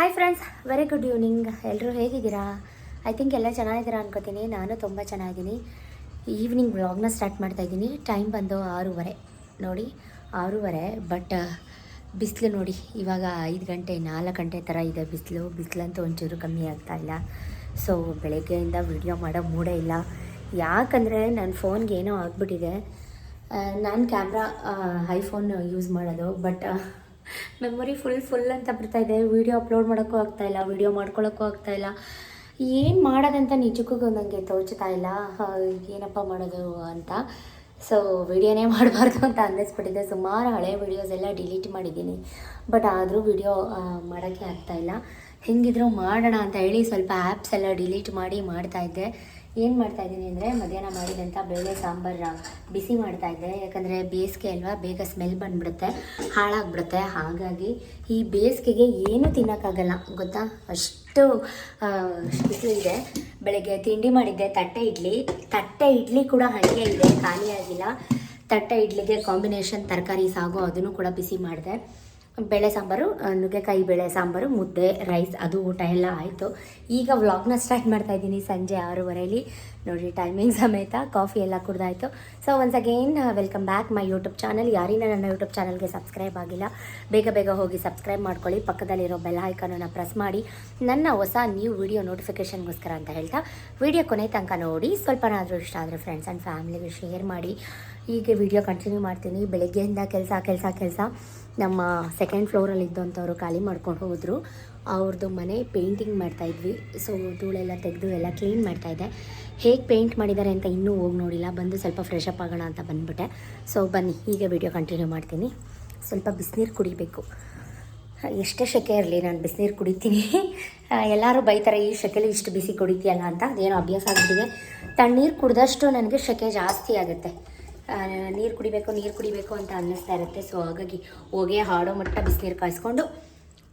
Hi friends very good evening ಎಲ್ಲರೂ ಹೇಗಿದ್ದೀರಾ? I think ಎಲ್ಲ ಚೆನ್ನಾಗಿದ್ದೀರಾ ಅನ್ಕೋತೀನಿ. ನಾನು ತುಂಬ ಚೆನ್ನಾಗಿದ್ದೀನಿ. ಈವ್ನಿಂಗ್ ವ್ಲಾಗ್ನ ಸ್ಟಾರ್ಟ್ ಮಾಡ್ತಾ ಇದ್ದೀನಿ. ಟೈಮ್ ಬಂದು ಆರೂವರೆ. ನೋಡಿ, ಆರೂವರೆ ಬಟ್ ಬಿಸಿಲು ನೋಡಿ, ಇವಾಗ ಐದು ಗಂಟೆ, ನಾಲ್ಕು ಗಂಟೆ ಥರ ಇದೆ ಬಿಸಿಲು. ಬಿಸಿಲಂತೂ ಒಂಚೂರು ಕಮ್ಮಿ ಆಗ್ತಾ ಇಲ್ಲ. ಸೊ ಬೆಳಗ್ಗೆಯಿಂದ ವಿಡಿಯೋ ಮಾಡೋ ಮೂಡೇ ಇಲ್ಲ. ಯಾಕಂದರೆ ನನ್ನ ಫೋನ್ಗೆ ಏನೋ ಆಗಿಬಿಟ್ಟಿದೆ. ನಾನು ಕ್ಯಾಮ್ರಾ ಐಫೋನ್ ಯೂಸ್ ಮಾಡೋದು ಬಟ್ ಮೆಮೊರಿ ಫುಲ್ ಫುಲ್ ಅಂತ ಬರ್ತಾ ಇದೆ. ವೀಡಿಯೋ ಅಪ್ಲೋಡ್ ಮಾಡೋಕ್ಕೂ ಆಗ್ತಾ ಇಲ್ಲ ವೀಡಿಯೋ ಮಾಡ್ಕೊಳ್ಳೋಕ್ಕೂ ಇಲ್ಲ. ಏನು ಮಾಡೋದಂತ ನಿಜಕ್ಕೂ ನನಗೆ ತೋಚ್ತಾ ಇಲ್ಲ. ಏನಪ್ಪ ಮಾಡೋದು ಅಂತ. ಸೊ ವಿಡಿಯೋನೇ ಮಾಡಬಾರ್ದು ಅಂತ ಅನ್ನಿಸ್ಬಿಟ್ಟಿದೆ. ಸುಮಾರು ಹಳೆ ವಿಡಿಯೋಸ್ ಎಲ್ಲ ಡಿಲೀಟ್ ಮಾಡಿದ್ದೀನಿ. ಬಟ್ ಆದರೂ ವಿಡಿಯೋ ಮಾಡೋಕ್ಕೆ ಇಲ್ಲ. ಹೆಂಗಿದ್ರು ಮಾಡೋಣ ಅಂತ ಹೇಳಿ ಸ್ವಲ್ಪ ಆ್ಯಪ್ಸ್ ಎಲ್ಲ ಡಿಲೀಟ್ ಮಾಡಿ ಮಾಡ್ತಾ ಇದ್ದೆ. ಏನು ಮಾಡ್ತಾ ಇದ್ದೀನಿ ಅಂದರೆ ಮಧ್ಯಾಹ್ನ ಮಾಡಿದಂಥ ಬೇಳೆ ಸಾಂಬಾರು ಬಿಸಿ ಮಾಡ್ತಾ ಇದ್ದೆ. ಯಾಕಂದರೆ ಬೇಸಿಗೆ ಅಲ್ವಾ, ಬೇಗ ಸ್ಮೆಲ್ ಬಂದ್ಬಿಡುತ್ತೆ, ಹಾಳಾಗ್ಬಿಡುತ್ತೆ. ಹಾಗಾಗಿ ಈ ಬೇಸಿಗೆಗೆ ಏನು ತಿನ್ನೋಕ್ಕಾಗಲ್ಲ, ಗೊತ್ತಾ? ಅಷ್ಟು ಬಿಸಿಲಿದೆ ಬೆಳಗ್ಗೆ ತಿಂಡಿ ಮಾಡಿದ್ದೆ, ತಟ್ಟೆ ಇಡ್ಲಿ. ತಟ್ಟೆ ಇಡ್ಲಿ ಕೂಡ ಹಾಗೆ ಇದೆ, ಖಾಲಿಯಾಗಿಲ್ಲ. ತಟ್ಟೆ ಇಡ್ಲಿಗೆ ಕಾಂಬಿನೇಷನ್ ತರಕಾರಿ, ಸಾಗು, ಅದನ್ನು ಕೂಡ ಬಿಸಿ ಮಾಡಿದೆ. ಬೇಳೆ ಸಾಂಬಾರು ನುಗ್ಗೆಕಾಯಿ ಬೇಳೆ ಸಾಂಬಾರು, ಮುದ್ದೆ, ರೈಸ್ ಅದು ಊಟ ಎಲ್ಲ ಆಯಿತು. ಈಗ ವ್ಲಾಗ್ನ ಸ್ಟಾರ್ಟ್ ಮಾಡ್ತಾ ಇದ್ದೀನಿ ಸಂಜೆ ಆರೂವರೆಯಲ್ಲಿ ನೋಡಿ ಟೈಮಿಂಗ್ ಸಮೇತ ಕಾಫಿ ಎಲ್ಲ ಕುಡ್ದಾಯಿತು. So once again welcome back my YouTube channel ಯಾರಿನ ನನ್ನ ಯೂಟ್ಯೂಬ್ ಚಾನಲ್ಗೆ ಸಬ್ಸ್ಕ್ರೈಬ್ ಆಗಿಲ್ಲ, ಬೇಗ ಬೇಗ ಹೋಗಿ ಸಬ್ಸ್ಕ್ರೈಬ್ ಮಾಡ್ಕೊಳ್ಳಿ. ಪಕ್ಕದಲ್ಲಿರೋ ಬೆಲ್ ಐಕನನ್ನು ಪ್ರೆಸ್ ಮಾಡಿ. ನನ್ನ ಹೊಸ ನ್ಯೂ ವಿಡಿಯೋ ನೋಟಿಫಿಕೇಷನ್ಗೋಸ್ಕರ ಅಂತ ಹೇಳ್ತಾ ವಿಡಿಯೋ ಕೊನೆ ತನಕ ನೋಡಿ. ಸ್ವಲ್ಪನಾದರೂ ಇಷ್ಟ ಆದರೆ ಫ್ರೆಂಡ್ಸ್ ಆ್ಯಂಡ್ ಫ್ಯಾಮಿಲಿಗೆ ಶೇರ್ ಮಾಡಿ. ಹೀಗೆ ವಿಡಿಯೋ ಕಂಟಿನ್ಯೂ ಮಾಡ್ತೀನಿ. ಬೆಳಗ್ಗೆಯಿಂದ ಕೆಲಸ ಕೆಲಸ ಕೆಲಸ. ನಮ್ಮ ಸೆಕೆಂಡ್ ಫ್ಲೋರಲ್ಲಿ ಇದ್ದಂಥವ್ರು ಖಾಲಿ ಮಾಡ್ಕೊಂಡು ಹೋದರು. ಅವ್ರದ್ದು ಮನೆ ಪೇಂಟಿಂಗ್ ಮಾಡ್ತಾಯಿದ್ವಿ ಸೊ ಧೂಳೆಲ್ಲ ತೆಗೆದು ಎಲ್ಲ ಕ್ಲೀನ್ ಮಾಡ್ತಾಯಿದ್ದೆ ಹೇಗೆ ಪೇಂಟ್ ಮಾಡಿದ್ದಾರೆ ಅಂತ ಇನ್ನೂ ಹೋಗಿ ನೋಡಿಲ್ಲ. ಬಂದು ಸ್ವಲ್ಪ ಫ್ರೆಶ್ ಅಪ್ ಆಗೋಣ ಅಂತ ಬಂದುಬಿಟ್ಟೆ. ಸೊ ಬನ್ನಿ, ಹೀಗೆ ವಿಡಿಯೋ ಕಂಟಿನ್ಯೂ ಮಾಡ್ತೀನಿ. ಸ್ವಲ್ಪ ಬಿಸಿನೀರು ಕುಡಿಬೇಕು. ಎಷ್ಟೇ ಶೆಕೆ ಇರಲಿ, ನಾನು ಬಿಸಿನೀರು ಕುಡಿತೀನಿ. ಎಲ್ಲರೂ ಬೈತಾರೆ, ಈ ಶೆಕೆಲಿ ಇಷ್ಟು ಬಿಸಿ ಕುಡಿತೀಯಲ್ಲ ಅಂತ? ಅದೇನೋ ಅಭ್ಯಾಸ ಆಗ್ಬಿಟ್ಟಿದೆ. ತಣ್ಣೀರು ಕುಡಿದಷ್ಟು ನನಗೆ ಶೆಕೆ ಜಾಸ್ತಿ ಆಗುತ್ತೆ. ನೀರು ಕುಡಿಬೇಕು ನೀರು ಕುಡಿಬೇಕು ಅಂತ ಅನ್ನಿಸ್ತಾ ಇರುತ್ತೆ. ಸೊ ಹಾಗಾಗಿ ಹೋಗಿ ಹಾಡೋ ಮಟ್ಟ ಬಿಸಿನೀರು ಕಾಯಿಸ್ಕೊಂಡು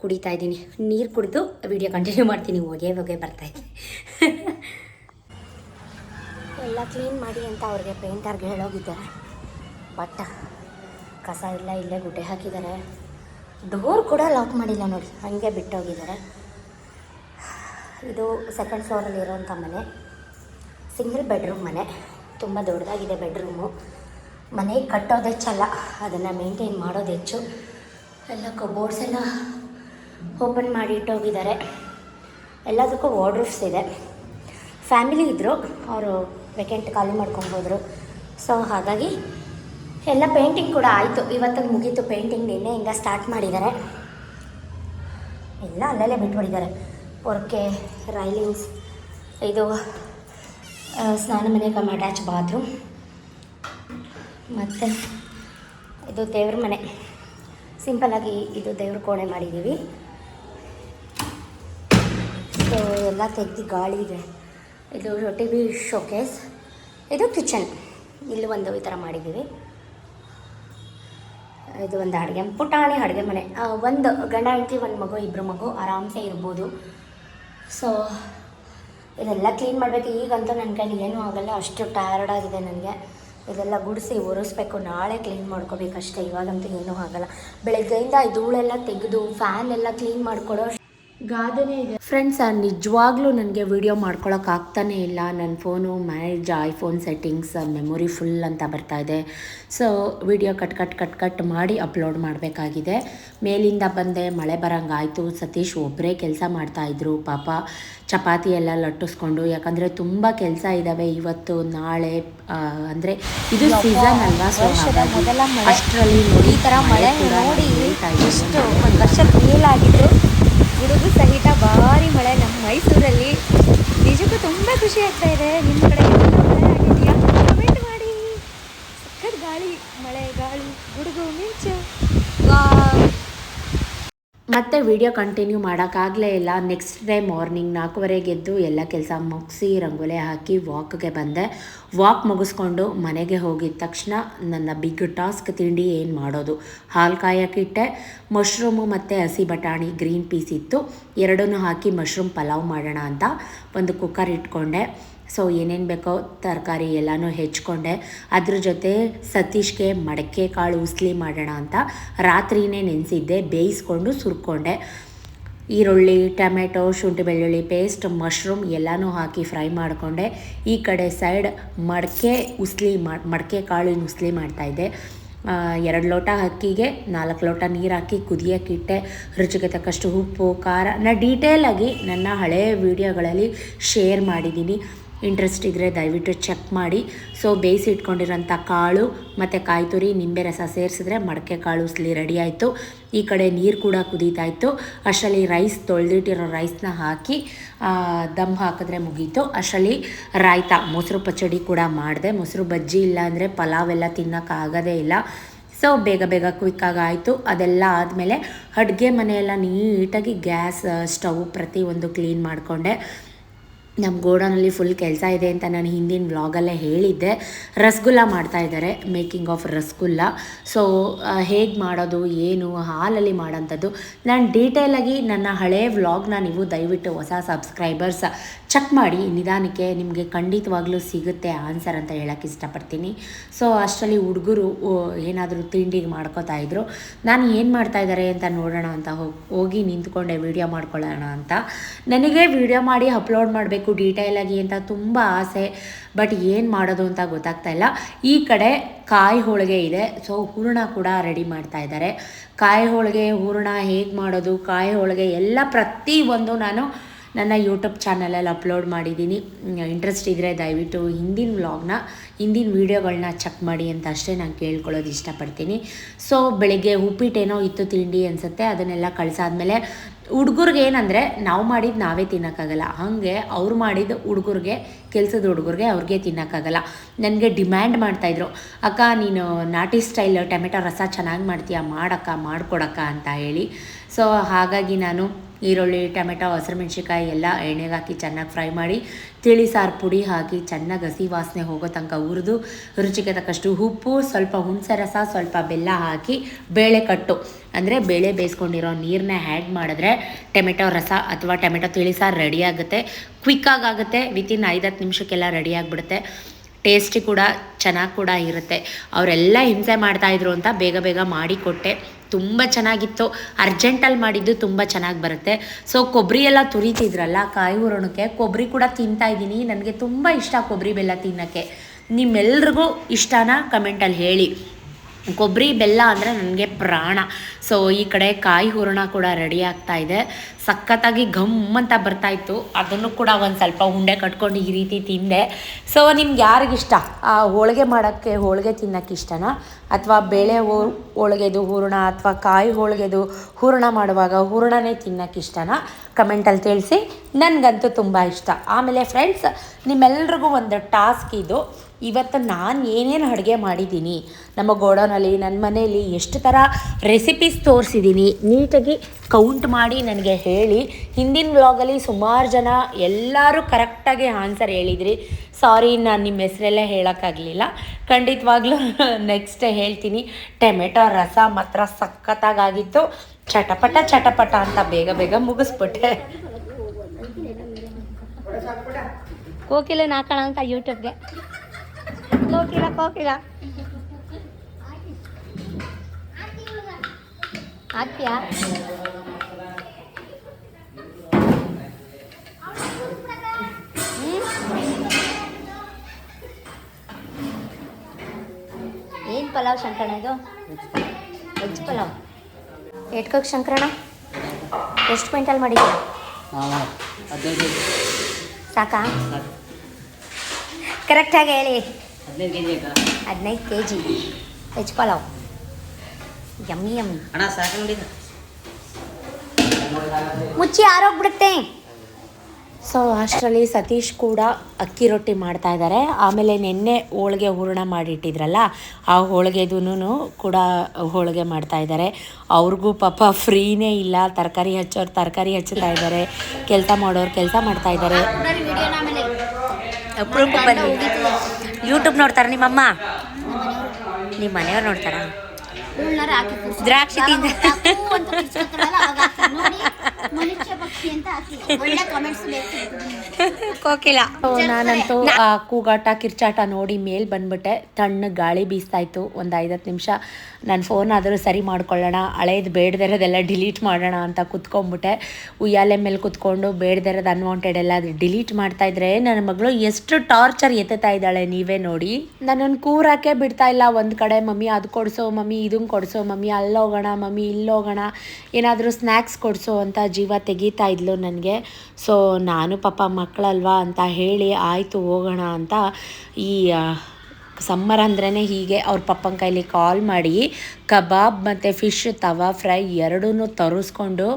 ಕುಡಿತಾ ಇದ್ದೀನಿ. ನೀರು ಕುಡಿದು ವಿಡಿಯೋ ಕಂಟಿನ್ಯೂ ಮಾಡ್ತೀನಿ. ಹೊಗೆ ಹೊಗೆ ಬರ್ತಾಯಿದೆ ಎಲ್ಲ ಕ್ಲೀನ್ ಮಾಡಿ ಅಂತ ಅವ್ರಿಗೆ ಪೇಂಟರ್ಗೆ ಹೇಳೋಗಿದ್ದಾರೆ ಬಟ್ ಕಸ ಇಲ್ಲ, ಇಲ್ಲೇ ಗುಡ್ಡೆ ಹಾಕಿದ್ದಾರೆ. ಡೋರ್ ಕೂಡ ಲಾಕ್ ಮಾಡಿಲ್ಲ ನೋಡಿ, ಹಾಗೆ ಬಿಟ್ಟೋಗಿದ್ದಾರೆ. ಇದು ಸೆಕೆಂಡ್ ಫ್ಲೋರಲ್ಲಿ ಇರೋವಂಥ ಮನೆ. ಸಿಂಗಲ್ ಬೆಡ್ರೂಮ್ ಮನೆ. ತುಂಬ ದೊಡ್ಡದಾಗಿದೆ ಬೆಡ್ರೂಮು ಮನೆ ಕಟ್ಟೋದು ಹೆಚ್ಚಲ್ಲ ಅದನ್ನು ಮೇಂಟೈನ್ ಮಾಡೋದು ಹೆಚ್ಚು. ಎಲ್ಲ ಕಬೋರ್ಡ್ಸ್ ಎಲ್ಲ ಓಪನ್ ಮಾಡಿ ಇಟ್ಟೋಗಿದ್ದಾರೆ. ಎಲ್ಲದಕ್ಕೂ ವಾರ್ಡ್ರೂಫ್ಸ್ ಇದೆ. ಫ್ಯಾಮಿಲಿ ಇದ್ದರು ಅವರು ವೆಕೆಂಟ್ ಖಾಲಿ ಮಾಡ್ಕೊಬೋದ್ರು ಸೊ ಹಾಗಾಗಿ ಎಲ್ಲ ಪೇಂಟಿಂಗ್ ಕೂಡ ಆಯಿತು. ಇವತ್ತು ಮುಗೀತು ಪೇಂಟಿಂಗ್ ನಿನ್ನೆ ಹಿಂಗೆ ಸ್ಟಾರ್ಟ್ ಮಾಡಿದ್ದಾರೆ. ಎಲ್ಲ ಅಲ್ಲಲ್ಲೇ ಬಿಟ್ಬಿಟ್ಟಿದ್ದಾರೆ. ಹೊರಕೆ ರೈಲಿಂಗ್ಸ್ ಇದು ಸ್ನಾನ ಮನೆ, ಕಮ್ ಅಟ್ಯಾಚ್ ಬಾತ್ರೂಮ್ ಮತ್ತು ಇದು ದೇವ್ರ ಮನೆ. ಸಿಂಪಲಾಗಿ ಇದು ದೇವ್ರ ಕೋಣೆ ಮಾಡಿದ್ದೀವಿ ಸೊ ಎಲ್ಲ ತೆಗ್ದು ಗಾಳಿ ಇದೆ. ಇದು ಟಿ ವಿ ಶೋಕೇಸ್ ಇದು ಕಿಚನ್ ಇಲ್ಲಿ ಒಂದು ಈ ಥರ ಮಾಡಿದ್ದೀವಿ ಇದು ಒಂದು ಅಡುಗೆ ಪುಟಾಣಿ ಅಡುಗೆ ಮನೆ. ಒಂದು ಗಂಡ ಹೆಂಡತಿ, ಒಂದು ಮಗು ಇಬ್ಬರು ಮಗು ಆರಾಮ್ಸೆ ಇರ್ಬೋದು. ಸೊ ಇದೆಲ್ಲ ಕ್ಲೀನ್ ಮಾಡಬೇಕು. ಈಗಂತೂ ನನ್ನ ಕೈಲಿ ಏನೂ ಆಗಲ್ಲ. ಅಷ್ಟು ಟಯರ್ಡ್ ಆಗಿದೆ ನನಗೆ. ಇದೆಲ್ಲ ಗುಡಿಸಿ ಒರೆಸ್ಬೇಕು, ನಾಳೆ ಕ್ಲೀನ್ ಮಾಡ್ಕೋಬೇಕಷ್ಟೇ. ಇವಾಗಂತೂ ಏನೂ ಆಗಲ್ಲ. ಬೆಳಗ್ಗೆಯಿಂದ ಧೂಳೆಲ್ಲ ತೆಗೆದು ಫ್ಯಾನ್ ಎಲ್ಲ ಕ್ಲೀನ್ ಮಾಡ್ಕೊಡೋ ಗಾದನೆ ಇದೆ. ಫ್ರೆಂಡ್ಸ್ ನಿಜವಾಗ್ಲೂ ನನಗೆ ವಿಡಿಯೋ ಮಾಡ್ಕೊಳಕ್ಕೆ ಆಗ್ತಾನೆ ಇಲ್ಲ. ನನ್ನ phone manage iPhone settings memory full ಅಂತ ಬರ್ತಾ ಇದೆ. So video cut cut cut cut ಮಾಡಿ ಅಪ್ಲೋಡ್ ಮಾಡಬೇಕಾಗಿದೆ. ಮೇಲಿಂದ ಬಂದೆ ಮಳೆ ಬರಂಗಾಯ್ತು. ಸತೀಶ್ ಒಬ್ಬರೇ ಕೆಲಸ ಮಾಡ್ತಾಯಿದ್ರು ಪಾಪ ಚಪಾತಿ ಎಲ್ಲ ಲಟ್ಟಿಸ್ಕೊಂಡು ಯಾಕಂದರೆ ತುಂಬ ಕೆಲಸ ಇದ್ದಾವೆ ಇವತ್ತು ನಾಳೆ ಅಂದರೆ ಇದು ಸೀಸನ್ ಅಲ್ವಾ ಸೊ ಅಷ್ಟರಲ್ಲಿ ನೋಡಿ ಈ ಥರ ಮಳೆ ನೋಡಿ ವರ್ಷ ವರ್ಷ ಮೇಲಾಗಿದ್ದು ಗುಡುಗು ಸಹಿತ ಭಾರಿ ಮಳೆ. ನಮ್ಮ ಮೈಸೂರಲ್ಲಿ ನಿಜಕ್ಕೂ ತುಂಬ ಖುಷಿ ಆಗ್ತಾ ಇದೆ. ನಿಮ್ಮ ಕಡೆ ಮಳೆ ಆಗಿದೆಯಾ? ಕಮೆಂಟ್ ಮಾಡಿ. ಸಖತ್ ಗಾಳಿ, ಮಳೆ, ಗಾಳಿ, ಗುಡುಗು, ಮಿಂಚು. ಮತ್ತೆ ವಿಡಿಯೋ ಕಂಟಿನ್ಯೂ ಮಾಡೋಕ್ಕಾಗಲೇ ಇಲ್ಲ. ನೆಕ್ಸ್ಟ್ ಡೇ ಮಾರ್ನಿಂಗ್ ನಾಲ್ಕುವರೆಗೆ ಎದ್ದು ಎಲ್ಲ ಕೆಲಸ ಮುಗಿಸಿ ರಂಗೋಲೆ ಹಾಕಿ ವಾಕ್ಗೆ ಬಂದೆ. ವಾಕ್ ಮುಗಿಸ್ಕೊಂಡು ಮನೆಗೆ ಹೋಗಿದ ತಕ್ಷಣ ನನ್ನ ಬಿಗ್ ಟಾಸ್ಕ್ ತಿಂಡಿ ಏನು ಮಾಡೋದು? ಹಾಲು ಕಾಯಕ್ಕಿಟ್ಟೆ ಮಶ್ರೂಮು ಮತ್ತು ಹಸಿ ಬಟಾಣಿ ಗ್ರೀನ್ ಪೀಸ್ ಇತ್ತು. ಎರಡನ್ನೂ ಹಾಕಿ ಮಶ್ರೂಮ್ ಪಲಾವ್ ಮಾಡೋಣ ಅಂತ ಒಂದು ಕುಕ್ಕರ್ ಇಟ್ಕೊಂಡೆ. ಸೊ ಏನೇನು ಬೇಕೋ ತರಕಾರಿ ಎಲ್ಲನೂ ಹೆಚ್ಕೊಂಡೆ. ಅದ್ರ ಜೊತೆ ಸತೀಶ್ಗೆ ಮಡಕೆ ಕಾಳು ಉಸ್ಲಿ ಮಾಡೋಣ ಅಂತ ರಾತ್ರಿನೇ ನೆನೆಸಿದ್ದೆ, ಬೇಯಿಸ್ಕೊಂಡು ಸುರ್ಕೊಂಡೆ. ಈರುಳ್ಳಿ, ಟೊಮೆಟೊ, ಶುಂಠಿ ಬೆಳ್ಳುಳ್ಳಿ ಪೇಸ್ಟ್, ಮಶ್ರೂಮ್ ಎಲ್ಲನೂ ಹಾಕಿ ಫ್ರೈ ಮಾಡಿಕೊಂಡೆ. ಈ ಕಡೆ ಸೈಡ್ ಮಡಕೆ ಉಸ್ಲಿ ಮಾಡಿ ಮಡಕೆ ಕಾಳಿನ ಉಸ್ಲಿ ಮಾಡ್ತಾಯಿದ್ದೆ ಎರಡು ಲೋಟ ಅಕ್ಕಿಗೆ, ನಾಲ್ಕು ಲೋಟ ನೀರು ಹಾಕಿ ಕುದಿಯೋಕ್ಕಿಟ್ಟೆ ರುಚಿಗೆ ತಕ್ಕಷ್ಟು ಉಪ್ಪು, ಖಾರ, ನಾ ಡೀಟೇಲಾಗಿ ನನ್ನ ಹಳೆಯ ವೀಡಿಯೋಗಳಲ್ಲಿ ಶೇರ್ ಮಾಡಿದ್ದೀನಿ. ಇಂಟ್ರೆಸ್ಟ್ ಇದ್ದರೆ ದಯವಿಟ್ಟು ಚೆಕ್ ಮಾಡಿ. ಸೊ ಬೇಯಿಸಿ ಇಟ್ಕೊಂಡಿರೋಂಥ ಕಾಳು ಮತ್ತು ಕಾಯಿ ತುರಿ ನಿಂಬೆ ರಸ ಸೇರಿಸಿದ್ರೆ ಮಡಕೆ ಕಾಳು ಉಸ್ಲಿ ರೆಡಿ ಆಯಿತು. ಈ ಕಡೆ ನೀರು ಕೂಡ ಕುದೀತಾ ಇತ್ತು ಅಷ್ಟರಲ್ಲಿ ರೈಸ್ ತೊಳೆದಿಟ್ಟಿರೋ ರೈಸ್ನ ಹಾಕಿ ದಮ್ ಹಾಕಿದ್ರೆ ಮುಗೀತು. ಅಷ್ಟರಲ್ಲಿ ರಾಯ್ತ, ಮೊಸರು ಪಚಡಿ ಕೂಡ ಮಾಡಿದೆ. ಮೊಸರು ಬಜ್ಜಿ ಇಲ್ಲ ಅಂದರೆ ಪಲಾವ್ ಎಲ್ಲ ತಿನ್ನೋಕ್ಕಾಗೋದೇ ಇಲ್ಲ. ಸೊ ಬೇಗ ಬೇಗ ಕ್ವಿಕ್ಕಾಗಿ ಆಯಿತು. ಅದೆಲ್ಲ ಆದಮೇಲೆ ಅಡುಗೆ ಮನೆಯೆಲ್ಲ ನೀಟಾಗಿ ಗ್ಯಾಸ್ ಸ್ಟವ್ ಪ್ರತಿಯೊಂದು ಕ್ಲೀನ್ ಮಾಡಿಕೊಂಡೆ. ನಮ್ಮ ಗೋಡನಲ್ಲಿ ಫುಲ್ ಕೆಲಸ ಇದೆ ಅಂತ ನಾನು ಹಿಂದಿನ ವ್ಲಾಗಲ್ಲೇ ಹೇಳಿದ್ದೆ. ರಸಗುಲ್ಲ ಮಾಡ್ತಾ ಇದ್ದಾರೆ ಮೇಕಿಂಗ್ ಆಫ್ ರಸಗುಲ್ಲ. ಸೊ ಹೇಗೆ ಮಾಡೋದು, ಏನು, ಹಾಲಲ್ಲಿ ಮಾಡೋಂಥದ್ದು. ನಾನು ಡೀಟೇಲಾಗಿ ನನ್ನ ಹಳೆ ವ್ಲಾಗ್ನ ನೀವು ದಯವಿಟ್ಟು ಹೊಸ ಸಬ್ಸ್ಕ್ರೈಬರ್ಸ್ ಚೆಕ್ ಮಾಡಿ ನಿಧಾನಕ್ಕೆ ನಿಮಗೆ ಖಂಡಿತವಾಗ್ಲೂ ಸಿಗುತ್ತೆ ಆನ್ಸರ್ ಅಂತ ಹೇಳಕ್ಕೆ ಇಷ್ಟಪಡ್ತೀನಿ. ಸೊ ಅಷ್ಟರಲ್ಲಿ ಹುಡುಗರು ಏನಾದರೂ ತಿಂಡಿಗೆ ಮಾಡ್ಕೋತಾ ಇದ್ರು. ನಾನು ಏನು ಮಾಡ್ತಾ ಇದ್ದಾರೆ ಅಂತ ನೋಡೋಣ ಅಂತ ಹೋಗಿ ನಿಂತ್ಕೊಂಡೆ ವೀಡಿಯೋ ಮಾಡ್ಕೊಳ್ಳೋಣ ಅಂತ. ನನಗೆ ವಿಡಿಯೋ ಮಾಡಿ ಅಪ್ಲೋಡ್ ಮಾಡಬೇಕು ಡೀಟೇಲಾಗಿ ಅಂತ ತುಂಬ ಆಸೆ ಬಟ್ ಏನು ಮಾಡೋದು ಅಂತ ಗೊತ್ತಾಗ್ತಾ ಇಲ್ಲ. ಈ ಕಡೆ ಕಾಯಿ ಹೋಳಿಗೆ ಇದೆ. ಸೊ ಹೂರಣ ಕೂಡ ರೆಡಿ ಮಾಡ್ತಾ ಇದ್ದಾರೆ. ಕಾಯಿ ಹೋಳಿಗೆ, ಹೂರಣ ಹೇಗೆ ಮಾಡೋದು, ಕಾಯಿ ಹೋಳಿಗೆ ಎಲ್ಲ ಪ್ರತಿಯೊಂದು ನಾನು ನನ್ನ ಯೂಟ್ಯೂಬ್ ಚಾನಲಲ್ಲಿ ಅಪ್ಲೋಡ್ ಮಾಡಿದ್ದೀನಿ. ಇಂಟ್ರೆಸ್ಟ್ ಇದ್ದರೆ ದಯವಿಟ್ಟು ಹಿಂದಿನ ವ್ಲಾಗ್ನ ಹಿಂದಿನ ವೀಡಿಯೋಗಳನ್ನ ಚೆಕ್ ಮಾಡಿ ಅಂತ ಅಷ್ಟೇ ನಾನು ಕೇಳ್ಕೊಳ್ಳೋದು ಇಷ್ಟಪಡ್ತೀನಿ. ಸೊ ಬೆಳಿಗ್ಗೆ ಉಪ್ಪಿಟ್ಟೇನೋ ಇತ್ತು ತಿಂಡಿ ಅನಿಸುತ್ತೆ, ಅದನ್ನೆಲ್ಲ ಕಳಿಸಾದ್ಮೇಲೆ ಹುಡುಗರಿಗೆ ಏನಂದರೆ, ನಾವು ಮಾಡಿದ್ದು ನಾವೇ ತಿನ್ನೋಕ್ಕಾಗಲ್ಲ. ಹಾಗೆ ಅವ್ರು ಮಾಡಿದ ಹುಡುಗರಿಗೆ, ಕೆಲಸದ ಹುಡುಗರಿಗೆ ಅವ್ರಿಗೆ ತಿನ್ನೋಕ್ಕಾಗಲ್ಲ. ನನಗೆ ಡಿಮ್ಯಾಂಡ್ ಮಾಡ್ತಾಯಿದ್ರು ಅಕ್ಕ, ನೀನು ನಾಟಿ ಸ್ಟೈಲ್ ಟೊಮೆಟೊ ರಸ ಚೆನ್ನಾಗಿ ಮಾಡ್ತೀಯಾ? ಮಾಡಕ್ಕ, ಮಾಡಿಕೊಡಕ್ಕ ಅಂತ ಹೇಳಿ. ಸೊ ಹಾಗಾಗಿ ನಾನು ಈರುಳ್ಳಿ, ಟೊಮೆಟೊ ಹಸಿರುಮೆಣ್ಸಿಕಾಯಿ ಎಲ್ಲ ಎಣ್ಣೆಗೆ ಹಾಕಿ ಚೆನ್ನಾಗಿ ಫ್ರೈ ಮಾಡಿ, ತಿಳಿ ಸಾರು ಪುಡಿ ಹಾಕಿ ಚೆನ್ನಾಗಿ ಹಸಿ ವಾಸನೆ ಹೋಗೋ ತನಕ ಹುರಿದು, ರುಚಿಗೆ ತಕ್ಕಷ್ಟು ಉಪ್ಪು, ಸ್ವಲ್ಪ ಹುಣಸೆ ರಸ, ಸ್ವಲ್ಪ ಬೆಲ್ಲ ಹಾಕಿ ಬೇಳೆ ಕಟ್ಟು. ಅಂದರೆ ಬೇಳೆ ಬೇಯಿಸ್ಕೊಂಡಿರೋ ನೀರನ್ನ ಆ್ಯಡ್ ಮಾಡಿದ್ರೆ ಟೊಮೆಟೊ ರಸ ಅಥವಾ ಟೊಮೆಟೊ ತಿಳಿ ಸಾರು ರೆಡಿ ಆಗುತ್ತೆ. ಕ್ವಿಕ್ಕಾಗಿ ಆಗುತ್ತೆ ವಿತಿನ್ ಐದತ್ತು ನಿಮಿಷಕ್ಕೆಲ್ಲ ರೆಡಿ ಆಗಿಬಿಡುತ್ತೆ. ಟೇಸ್ಟಿ ಕೂಡ ಚೆನ್ನಾಗಿ ಕೂಡ ಇರುತ್ತೆ. ಅವರೆಲ್ಲ ಹಿಂಸೆ ಮಾಡ್ತಾಯಿದ್ರು ಅಂತ ಬೇಗ ಬೇಗ ಮಾಡಿಕೊಟ್ಟೆ ತುಂಬ ಚೆನ್ನಾಗಿತ್ತು. ಅರ್ಜೆಂಟಲ್ಲಿ ಮಾಡಿದ್ದು ತುಂಬ ಚೆನ್ನಾಗಿ ಬರುತ್ತೆ. ಸೊ ಕೊಬ್ಬರಿ ಎಲ್ಲ ತುರಿತಿದ್ರಲ್ಲ, ಕಾಯಿ ಹುರಣಕ್ಕೆ ಕೊಬ್ಬರಿ ಕೂಡ ತಿಂತಾ ಇದ್ದೀನಿ. ನನಗೆ ತುಂಬ ಇಷ್ಟ ಕೊಬ್ಬರಿ ಬೆಲ್ಲ ತಿನ್ನೋಕ್ಕೆ. ನಿಮ್ಮೆಲ್ರಿಗೂ ಇಷ್ಟನಾ ಕಮೆಂಟಲ್ಲಿ ಹೇಳಿ. ಕೊಬ್ಬರಿ ಬೆಲ್ಲ ಅಂದರೆ ನನಗೆ ಪ್ರಾಣ. ಸೊ ಈ ಕಡೆ ಕಾಯಿ ಹೂರಣ ಕೂಡ ರೆಡಿ ಆಗ್ತಾ ಇದೆ. ಸಖತ್ತಾಗಿ ಘಮ್ ಅಂತ ಬರ್ತಾ ಇತ್ತು. ಅದನ್ನು ಕೂಡ ಒಂದು ಸ್ವಲ್ಪ ಉಂಡೆ ಕಟ್ಕೊಂಡು ಈ ರೀತಿ ತಿಂದೆ. ಸೊ ನಿಮ್ಗೆ ಯಾರಿಗಿಷ್ಟ? ಆ ಹೋಳಿಗೆ ಮಾಡೋಕ್ಕೆ ಹೋಳಿಗೆ ತಿನ್ನೋಕ್ಕೆ ಇಷ್ಟನಾ? ಅಥವಾ ಬೇಳೆ ಹೋಳಿಗೆದು ಹೂರಣ ಅಥವಾ ಕಾಯಿ ಹೋಳಿಗೆದು ಹೂರಣ ಮಾಡುವಾಗ ಹೂರಣನೇ ತಿನ್ನೋಕ್ಕೆ ಇಷ್ಟನಾ? ಕಮೆಂಟಲ್ಲಿ ತಿಳಿಸಿ. ನನಗಂತೂ ತುಂಬ ಇಷ್ಟ. ಆಮೇಲೆ ಫ್ರೆಂಡ್ಸ್ ನಿಮ್ಮೆಲ್ರಿಗೂ ಒಂದು ಟಾಸ್ಕ್ ಇದು. ಇವತ್ತು ನಾನು ಏನೇನು ಅಡುಗೆ ಮಾಡಿದ್ದೀನಿ ನಮ್ಮ ಗೋಡೌನಲ್ಲಿ ನನ್ನ ಮನೆಯಲ್ಲಿ ಎಷ್ಟು ಥರ ರೆಸಿಪೀಸ್ ತೋರಿಸಿದ್ದೀನಿ ನೀಟಾಗಿ ಕೌಂಟ್ ಮಾಡಿ ನನಗೆ ಹೇಳಿ. ಹಿಂದಿನ ವ್ಲಾಗಲ್ಲಿ ಸುಮಾರು ಜನ ಎಲ್ಲರೂ ಕರೆಕ್ಟಾಗಿ ಆನ್ಸರ್ ಹೇಳಿದ್ರಿ. ಸಾರಿ ನಾನು ನಿಮ್ಮ ಹೆಸರೆಲ್ಲ ಹೇಳೋಕ್ಕಾಗಲಿಲ್ಲ. ಖಂಡಿತವಾಗ್ಲೂ ನೆಕ್ಸ್ಟ್ ಹೇಳ್ತೀನಿ. ಟೊಮೆಟೊ ರಸ ಮಾತ್ರ ಸಖತ್ತಾಗಿತ್ತು ಚಟಪಟ ಚಟಪಟ ಅಂತ ಬೇಗ ಬೇಗ ಮುಗಿಸ್ಬಿಟ್ಟೆ. ಕೋಕಿಲೆ ನಾಕೋಣ ಅಂತ ಯೂಟ್ಯೂಬ್ಗೆ ಕೋಕಿಲ ಕೋಕಿಲ ಹಾಕ್ತೀಯಾ ಏನು ಪಲಾವ್ ಶಂಕರಣ ಇದು? ವೆಜ್ ಪಲಾವ್. ಎಟ್ಕೋಕ್ ಶಂಕರಣ ಎಷ್ಟು ಕ್ವಿಂಟಲ್ ಮಾಡಿದ್ದೀರಾ? ಸಾಕಾ? ಕರೆಕ್ಟಾಗಿ ಹೇಳಿ. ಹದಿನೈದು ಕೆ ಜಿ ಹೆಚ್ ವೆಜ್ ಪಲಾವ್ ಯಮ್ಮಿ ಯಮ್ಮಿ. ಅಣ್ಣ ಸಾಕು ಮುಚ್ಚಿ ಆರೋಗ್ಬಿಡುತ್ತೆ ಸೊ ಅಷ್ಟರಲ್ಲಿ ಸತೀಶ್ ಕೂಡ ಅಕ್ಕಿ ರೊಟ್ಟಿ ಮಾಡ್ತಾ ಇದ್ದಾರೆ ಆಮೇಲೆ ನಿನ್ನೆ ಹೋಳಿಗೆ ಹೂರಣ ಮಾಡಿಟ್ಟಿದ್ರಲ್ಲ ಆ ಹೋಳಿಗೆದೂ ಕೂಡ ಹೋಳಿಗೆ ಮಾಡ್ತಾ ಇದ್ದಾರೆ ಅವ್ರಿಗೂ ಪಾಪ ಫ್ರೀನೇ ಇಲ್ಲ. ತರಕಾರಿ ಹಚ್ಚೋರು ತರಕಾರಿ ಹಚ್ಚುತ್ತಾ ಇದ್ದಾರೆ ಕೆಲಸ ಮಾಡೋರು ಕೆಲಸ ಮಾಡ್ತಾ ಇದ್ದಾರೆ ಯೂಟ್ಯೂಬ್ ನೋಡ್ತಾರ ನಿಮ್ಮಮ್ಮ? ನಿಮ್ಮ ಮನೆಯವ್ರು ನೋಡ್ತಾರಾ? ದ್ರಾಕ್ಷಿ ತಿಂದ ಮನುಷ್ಯ ಪಕ್ಷಿ ಅಂತ ಹಾಕಿ ಒಳ್ಳೆ ಕಮೆಂಟ್ಸ್ ಬೇಕು ಕೋಕಿಲ. ನಾನಂತೂ ಆ ಕೂಗಾಟ ಕಿರ್ಚಾಟ ನೋಡಿ ಮೇಲ್ ಬಂದ್ಬಿಟ್ಟೆ. ತಣ್ಣ ಗಾಳಿ ಬೀಸ್ತಾ ಇತ್ತು ಒಂದು ಐದತ್ತು ನಿಮಿಷ. ನನ್ನ ಫೋನ್ ಆದರೂ ಸರಿ ಮಾಡ್ಕೊಳ್ಳೋಣ. ಹಳೇದು ಬೇಡದಿರೋದೆಲ್ಲ ಡಿಲೀಟ್ ಮಾಡೋಣ ಅಂತ ಕುತ್ಕೊಂಡ್ಬಿಟ್ಟೆ. ಉಯ್ಯಾಲೆ ಮೇಲೆ ಕುತ್ಕೊಂಡು ಬೇಡದಿರೋದು ಅನ್ವಾಂಟೆಡ್ ಎಲ್ಲ ಡಿಲೀಟ್ ಮಾಡ್ತಾ ಇದ್ರೆ ನನ್ನ ಮಗಳು ಎಷ್ಟು ಟಾರ್ಚರ್ ಎತ್ತುತ್ತಾ ಇದ್ದಾಳೆ ನೀವೇ ನೋಡಿ. ನನ್ನನ್ನು ಕೂರಕ್ಕೆ ಬಿಡ್ತಾ ಇಲ್ಲ. ಒಂದು ಕಡೆ ಮಮ್ಮಿ ಅದು ಕೊಡಿಸೋ ಮಮ್ಮಿ ಇದನ್ನು ಕೊಡಿಸೋ, ಮಮ್ಮಿ ಅಲ್ಲೋಗೋಣ, ಮಮ್ಮಿ ಇಲ್ಲೋಗೋಣ, ಏನಾದರೂ ಸ್ನ್ಯಾಕ್ಸ್ ಕೊಡಿಸೋ ಅಂತ ಜೀವ ತೆಗೀತಾ ಇದ್ಲು ನನಗೆ. ಸೊ ನಾನು ಪಾಪ ಮಕ್ಕಳಲ್ವಾ ಅಂತ ಹೇಳಿ ಆಯಿತು ಹೋಗೋಣ ಅಂತ ಈ ಸಮ್ಮರ್ ಅಂದ್ರೇ ಹೀಗೆ ಅವ್ರ ಪಪ್ಪನ ಕೈಲಿ ಕಾಲ್ ಮಾಡಿ ಕಬಾಬ್ ಮತ್ತು ಫಿಶ್ ತವಾ ಫ್ರೈ ಎರಡೂ ತರಿಸ್ಕೊಂಡು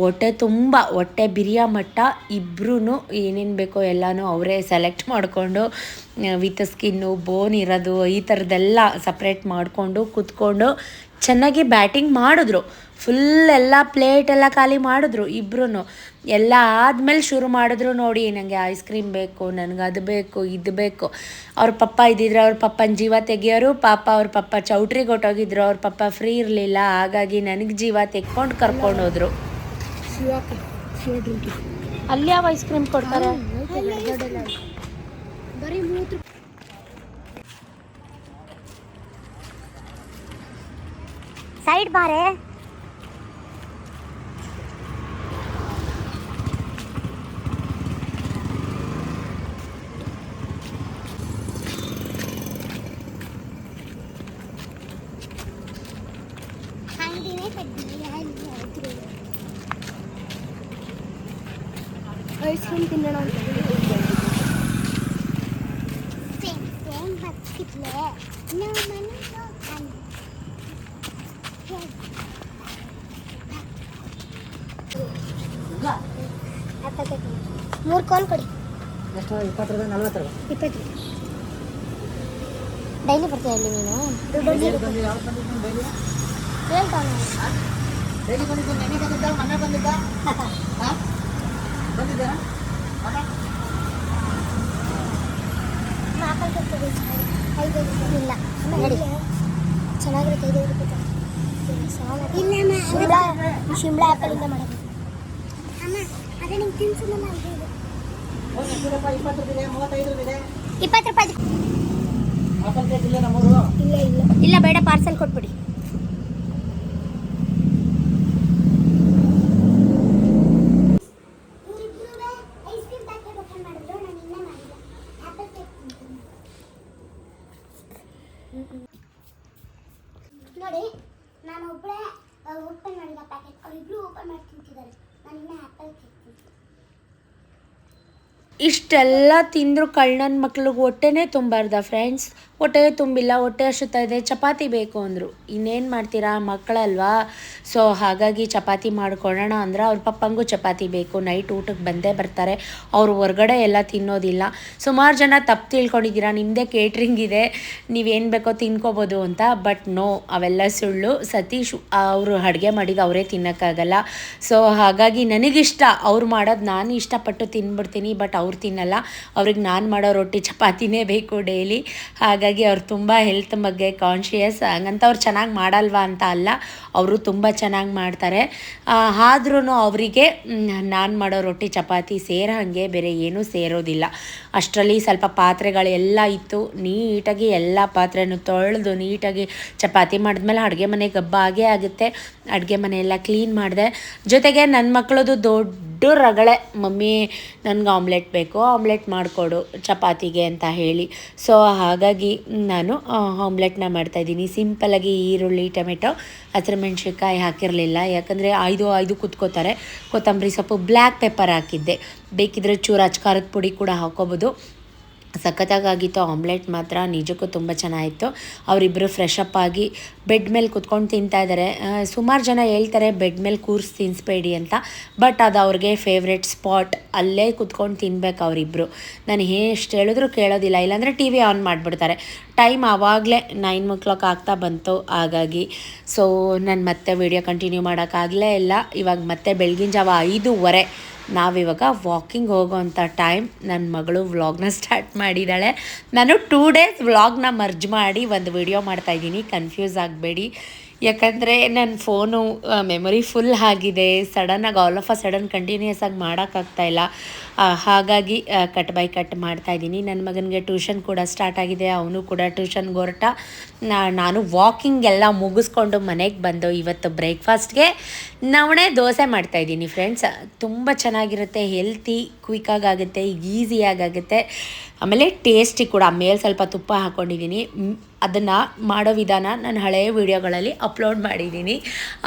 ಹೊಟ್ಟೆ ತುಂಬ, ಹೊಟ್ಟೆ ಬಿರಿಯ ಮಟ್ಟ ಇಬ್ಬರೂ ಏನೇನು ಬೇಕೋ ಎಲ್ಲನೂ ಅವರೇ ಸೆಲೆಕ್ಟ್ ಮಾಡಿಕೊಂಡು ವಿತ್ ಸ್ಕಿನ್ನು ಬೋನ್ ಇರೋದು ಈ ಥರದ್ದೆಲ್ಲ ಸಪ್ರೇಟ್ ಮಾಡಿಕೊಂಡು, ಕುತ್ಕೊಂಡು ಚೆನ್ನಾಗಿ ಬ್ಯಾಟಿಂಗ್ ಮಾಡಿದ್ರು. ಫುಲ್ ಎಲ್ಲ ಪ್ಲೇಟ್ ಎಲ್ಲ ಖಾಲಿ ಮಾಡಿದ್ರು ಇಬ್ಬರೂ ಎಲ್ಲ ಆದಮೇಲೆ ಶುರು ಮಾಡಿದ್ರು ನೋಡಿ ನನಗೆ ಐಸ್ ಕ್ರೀಮ್ ಬೇಕು ನನಗೆ ಅದು ಬೇಕು ಇದು ಬೇಕು. ಅವ್ರ ಪಪ್ಪ ಇದ್ದಿದ್ರು ಅವ್ರ ಪಪ್ಪನ ಜೀವ ತೆಗಿಯೋರು ಪಾಪ ಅವ್ರ ಪಪ್ಪ ಚೌಟ್ರಿಗೆ ಹೊಟ್ಟೋಗಿದ್ರು ಅವ್ರ ಪಪ್ಪ ಫ್ರೀ ಇರಲಿಲ್ಲ ಹಾಗಾಗಿ ನನಗೆ ಜೀವ ತೆಕ್ಕೊಂಡು ಕರ್ಕೊಂಡು ಹೋದ್ರು. ಅಲ್ಲಿ ಯಾವ ಐಸ್ ಕ್ರೀಮ್ ಕೊಡ್ತಾರೆ? ಸೈಡ್ ಬಾರೆ ಐಸ್ ಕ್ರೀಮ್ ತಿನ್ನೋಣ ಅಂತ ಮೂರು ಕಾಲ್ ಕೊಡಿ ಎಷ್ಟು ನಲ್ವತ್ತು ರೂಪಾಯಿ. ಇಪ್ಪತ್ತು ಡೈಲಿ ಬರ್ತೀಯ ಇಲ್ಲಿ ನೀನು? ಹೇಳ್ತಾನೆ ಡೈಲಿ ಬಂದಿದ್ದು ನೆನೆ ಬಂದಿದ್ದ ಮೊನ್ನೆ ಬಂದಿದ್ದ? ಬಂದಿದ್ದ ಇಲ್ಲ. ಚೆನ್ನಾಗಿರುತ್ತೆ. ಐದು ರೂಪಾಯಿ ಇಲ್ಲ ಶಿಮ್ಲಾ ಆಪಲ್ ಆಪಲಿಂದ ಮಾಡೋದು ಅಮ್ಮ ಅದೇ ನಿಂಗೆ ತಿನ್ಸಿಲ್ಲ ಇಪ್ಪತ್ತು ರೂಪಾಯಿ ಇಲ್ಲ ಇಲ್ಲ ಇಲ್ಲ. ಬೇಡ ಪಾರ್ಸೆಲ್ ಕೊಟ್ಬಿಡಿ ನೋಡಿ ನಾನು ಒಬ್ಬಳೇ ಓಪನ್ ಮಾಡಿದ ಪ್ಯಾಕೆಟ್ ಅವರಿಬ್ರು ಓಪನ್ ಮಾಡಿ ತಿಂತಿದ್ದಾರೆ ನಾನು ಇನ್ನೂ ಆ್ಯಪಲ್ ಕೇಕ್ ತಿಂತೀನಿ ಇಷ್ಟೆಲ್ಲ ತಿಂದರೂ ಕಳ್ಳನ ಮಕ್ಳಿಗೆ ಹೊಟ್ಟೆನೇ ತುಂಬಾರ್ದ ಫ್ರೆಂಡ್ಸ್ ಹೊಟ್ಟೆ ತುಂಬಿಲ್ಲ, ಹೊಟ್ಟೆ ಹಸುತ್ತಾ ಇದೆ, ಚಪಾತಿ ಬೇಕು ಅಂದರು. ಇನ್ನೇನು ಮಾಡ್ತೀರಾ? ಮಕ್ಕಳಲ್ವಾ? ಸೊ ಹಾಗಾಗಿ ಚಪಾತಿ ಮಾಡ್ಕೊಳ್ಳೋಣ ಅಂದ್ರೆ. ಅವ್ರ ಪಪ್ಪಂಗೂ ಚಪಾತಿ ಬೇಕು. ನೈಟ್ ಊಟಕ್ಕೆ ಬಂದೇ ಬರ್ತಾರೆ. ಅವರು ಹೊರಗಡೆ ಎಲ್ಲ ತಿನ್ನೋದಿಲ್ಲ. ಸುಮಾರು ಜನ ತಪ್ಪು ತಿಳ್ಕೊಂಡಿದ್ದೀರಾ? ನಿಮ್ಮದೇ ಕೇಟ್ರಿಂಗ್ ಇದೆ. ನೀವೇನು ಬೇಕೋ ತಿನ್ಕೋಬೋದು ಅಂತ. ಬಟ್ ನೋ ಅವೆಲ್ಲ ಸುಳ್ಳು. ಸತೀಶ್, ಅವರು ಅಡುಗೆ ಮಾಡಿದ್ದು ಅವರೇ ತಿನ್ನೋಕ್ಕಾಗಲ್ಲ. ಸೊ ಹಾಗಾಗಿ ನನಗಿಷ್ಟ. ಅವ್ರು ಮಾಡೋದು ನಾನು ಇಷ್ಟಪಟ್ಟು ತಿನ್ಬಿಡ್ತೀನಿ ಬಟ್ ಅವ್ರು ತಿನ್ನಲ್ಲ. ಅವ್ರಿಗೆ ನಾನು ಮಾಡೋ ರೊಟ್ಟಿ, ಚಪಾತಿನೇ ಬೇಕು ಡೈಲಿ ಹಾಗಾಗಿ ಅವ್ರು ತುಂಬ ಹೆಲ್ತ್ ಬಗ್ಗೆ ಕಾನ್ಷಿಯಸ್ ಹಂಗಂತ ಅವ್ರು ಚೆನ್ನಾಗಿ ಮಾಡಲ್ವಾ ಅಂತ ಅಲ್ಲ, ಅವರು ತುಂಬ ಚೆನ್ನಾಗಿ ಮಾಡ್ತಾರೆ. ಆದ್ರೂ ಅವರಿಗೆ ನಾನು ಮಾಡೋ ರೊಟ್ಟಿ, ಚಪಾತಿ ಸೇರೋ ಹಾಗೆ ಬೇರೆ ಏನೂ ಸೇರೋದಿಲ್ಲ. ಅಷ್ಟರಲ್ಲಿ ಸ್ವಲ್ಪ ಪಾತ್ರೆಗಳೆಲ್ಲ ಇತ್ತು, ನೀಟಾಗಿ ಎಲ್ಲ ಪಾತ್ರೆನೂ ತೊಳೆದು ನೀಟಾಗಿ ಚಪಾತಿ ಮಾಡಿದ್ಮೇಲೆ ಅಡುಗೆ ಮನೆ ಗಬ್ಬ ಆಗೇ ಆಗುತ್ತೆ. ಅಡುಗೆ ಮನೆ ಎಲ್ಲ ಕ್ಲೀನ್ ಮಾಡಿದೆ. ಜೊತೆಗೆ ನನ್ನ ಮಕ್ಕಳದು ದೊಡ್ಡ ರಗಳೆ, ಮಮ್ಮಿ, ನನಗೆ ಆಮ್ಲೆಟ್ ಬೇಕು ಆಮ್ಲೆಟ್ ಮಾಡಿಕೊಡು, ಚಪಾತಿಗೆ ಅಂತ ಹೇಳಿ. ಸೊ ಹಾಗಾಗಿ ನಾನು ಆಮ್ಲೆಟ್ನ ಮಾಡ್ತಾಯಿದ್ದೀನಿ ಸಿಂಪಲಾಗಿ ಈರುಳ್ಳಿ, ಟೊಮೆಟೊ, ಹಸಿರು ಮೆಣಸಿನ್ಕಾಯಿ ಹಾಕಿರಲಿಲ್ಲ. ಯಾಕಂದರೆ ಐದು ಐದು ಕುತ್ಕೋತಾರೆ. ಕೊತ್ತಂಬರಿ ಸೊಪ್ಪು ಬ್ಲ್ಯಾಕ್ ಪೆಪ್ಪರ್ ಹಾಕಿದ್ದೆ. ಬೇಕಿದ್ರೆ ಚೂರು ಅಚ್ಕಾರದ ಪುಡಿ ಕೂಡ ಹಾಕೋಬೋದು. ಸಖತ್ತಾಗಿತ್ತು ಆಮ್ಲೆಟ್ ಮಾತ್ರ ನಿಜಕ್ಕೂ ತುಂಬ ಚೆನ್ನಾಗಿತ್ತು. ಅವರಿಬ್ಬರು ಫ್ರೆಶ್ ಆಗಿ ಬೆಡ್ ಮೇಲೆ ಕುತ್ಕೊಂಡು ತಿಂತಾ ಇದ್ದಾರೆ ಸುಮಾರು ಜನ ಹೇಳ್ತಾರೆ ಬೆಡ್ ಮೇಲೆ ಕೂರ್ಸಿ ತಿನ್ನಿಸ್ಬೇಡಿ ಅಂತ. ಬಟ್ ಅದು ಅವ್ರಿಗೆ ಫೇವ್ರೆಟ್ ಸ್ಪಾಟ್ ಅಲ್ಲೇ ಕುತ್ಕೊಂಡು ತಿನ್ಬೇಕು ಅವರಿಬ್ಬರು ನಾನು ಎಷ್ಟು ಹೇಳಿದ್ರು ಕೇಳೋದಿಲ್ಲ. ಇಲ್ಲಾಂದರೆ ಟಿ ವಿ ಆನ್ ಮಾಡಿಬಿಡ್ತಾರೆ. ಟೈಮ್ ಆವಾಗಲೇ ನೈನ್ ಓ ಕ್ಲಾಕ್ ಆಗ್ತಾ ಬಂತು, ಹಾಗಾಗಿ. ಸೊ ನಾನು ಮತ್ತೆ ವಿಡಿಯೋ ಕಂಟಿನ್ಯೂ ಮಾಡೋಕ್ಕಾಗಲೇ ಇಲ್ಲ. ಇವಾಗ ಮತ್ತೆ ಬೆಳಗಿನ ಜಾವ ಐದೂವರೆ. ನಾವಿವಾಗ ವಾಕಿಂಗ್ ಹೋಗೋವಂಥ ಟೈಮ್. ನನ್ನ ಮಗಳು ವ್ಲಾಗ್ನ ಸ್ಟಾರ್ಟ್ ಮಾಡಿದ್ದಾಳೆ ನಾನು ಟೂ ಡೇಸ್ ವ್ಲಾಗ್ನ ಮರ್ಜ್ ಮಾಡಿ ಒಂದು ವಿಡಿಯೋ ಮಾಡ್ತಾಯಿದ್ದೀನಿ ಕನ್ಫ್ಯೂಸ್ ಆಗಬೇಡಿ. ಯಾಕಂದರೆ ನನ್ನ ಫೋನು ಮೆಮೊರಿ ಫುಲ್ ಆಗಿದೆ. ಸಡನ್ನಾಗಿ all of a sudden continuous ಆಗಿ ಮಾಡೋಕ್ಕಾಗ್ತಾಯಿಲ್ಲ ಹಾಗಾಗಿ ಕಟ್ ಬೈ ಕಟ್ ಮಾಡ್ತಾಯಿದ್ದೀನಿ ನನ್ನ ಮಗನಿಗೆ ಟ್ಯೂಷನ್ ಕೂಡ ಸ್ಟಾರ್ಟ್ ಆಗಿದೆ, ಅವನು ಕೂಡ ಟ್ಯೂಷನ್ಗೆ ಹೊರಟ. ನಾನು ವಾಕಿಂಗ್ ಎಲ್ಲ ಮುಗಿಸ್ಕೊಂಡು ಮನೆಗೆ ಬಂದು ಇವತ್ತು ಬ್ರೇಕ್ಫಾಸ್ಟ್ಗೆ ನವಣೆ ದೋಸೆ ಮಾಡ್ತಾಯಿದ್ದೀನಿ ಫ್ರೆಂಡ್ಸ್ ತುಂಬ ಚೆನ್ನಾಗಿರುತ್ತೆ ಹೆಲ್ತಿ ಕ್ವಿಕ್ಕಾಗಿ ಆಗುತ್ತೆ ಈಸಿಯಾಗಿ ಆಗುತ್ತೆ. ಆಮೇಲೆ ಟೇಸ್ಟಿ ಕೂಡ ಮೇಲೆ ಸ್ವಲ್ಪ ತುಪ್ಪ ಹಾಕ್ಕೊಂಡಿದ್ದೀನಿ ಅದನ್ನು ಮಾಡೋ ವಿಧಾನ ನಾನು ಹಳೆಯ ವೀಡಿಯೋಗಳಲ್ಲಿ ಅಪ್ಲೋಡ್ ಮಾಡಿದ್ದೀನಿ.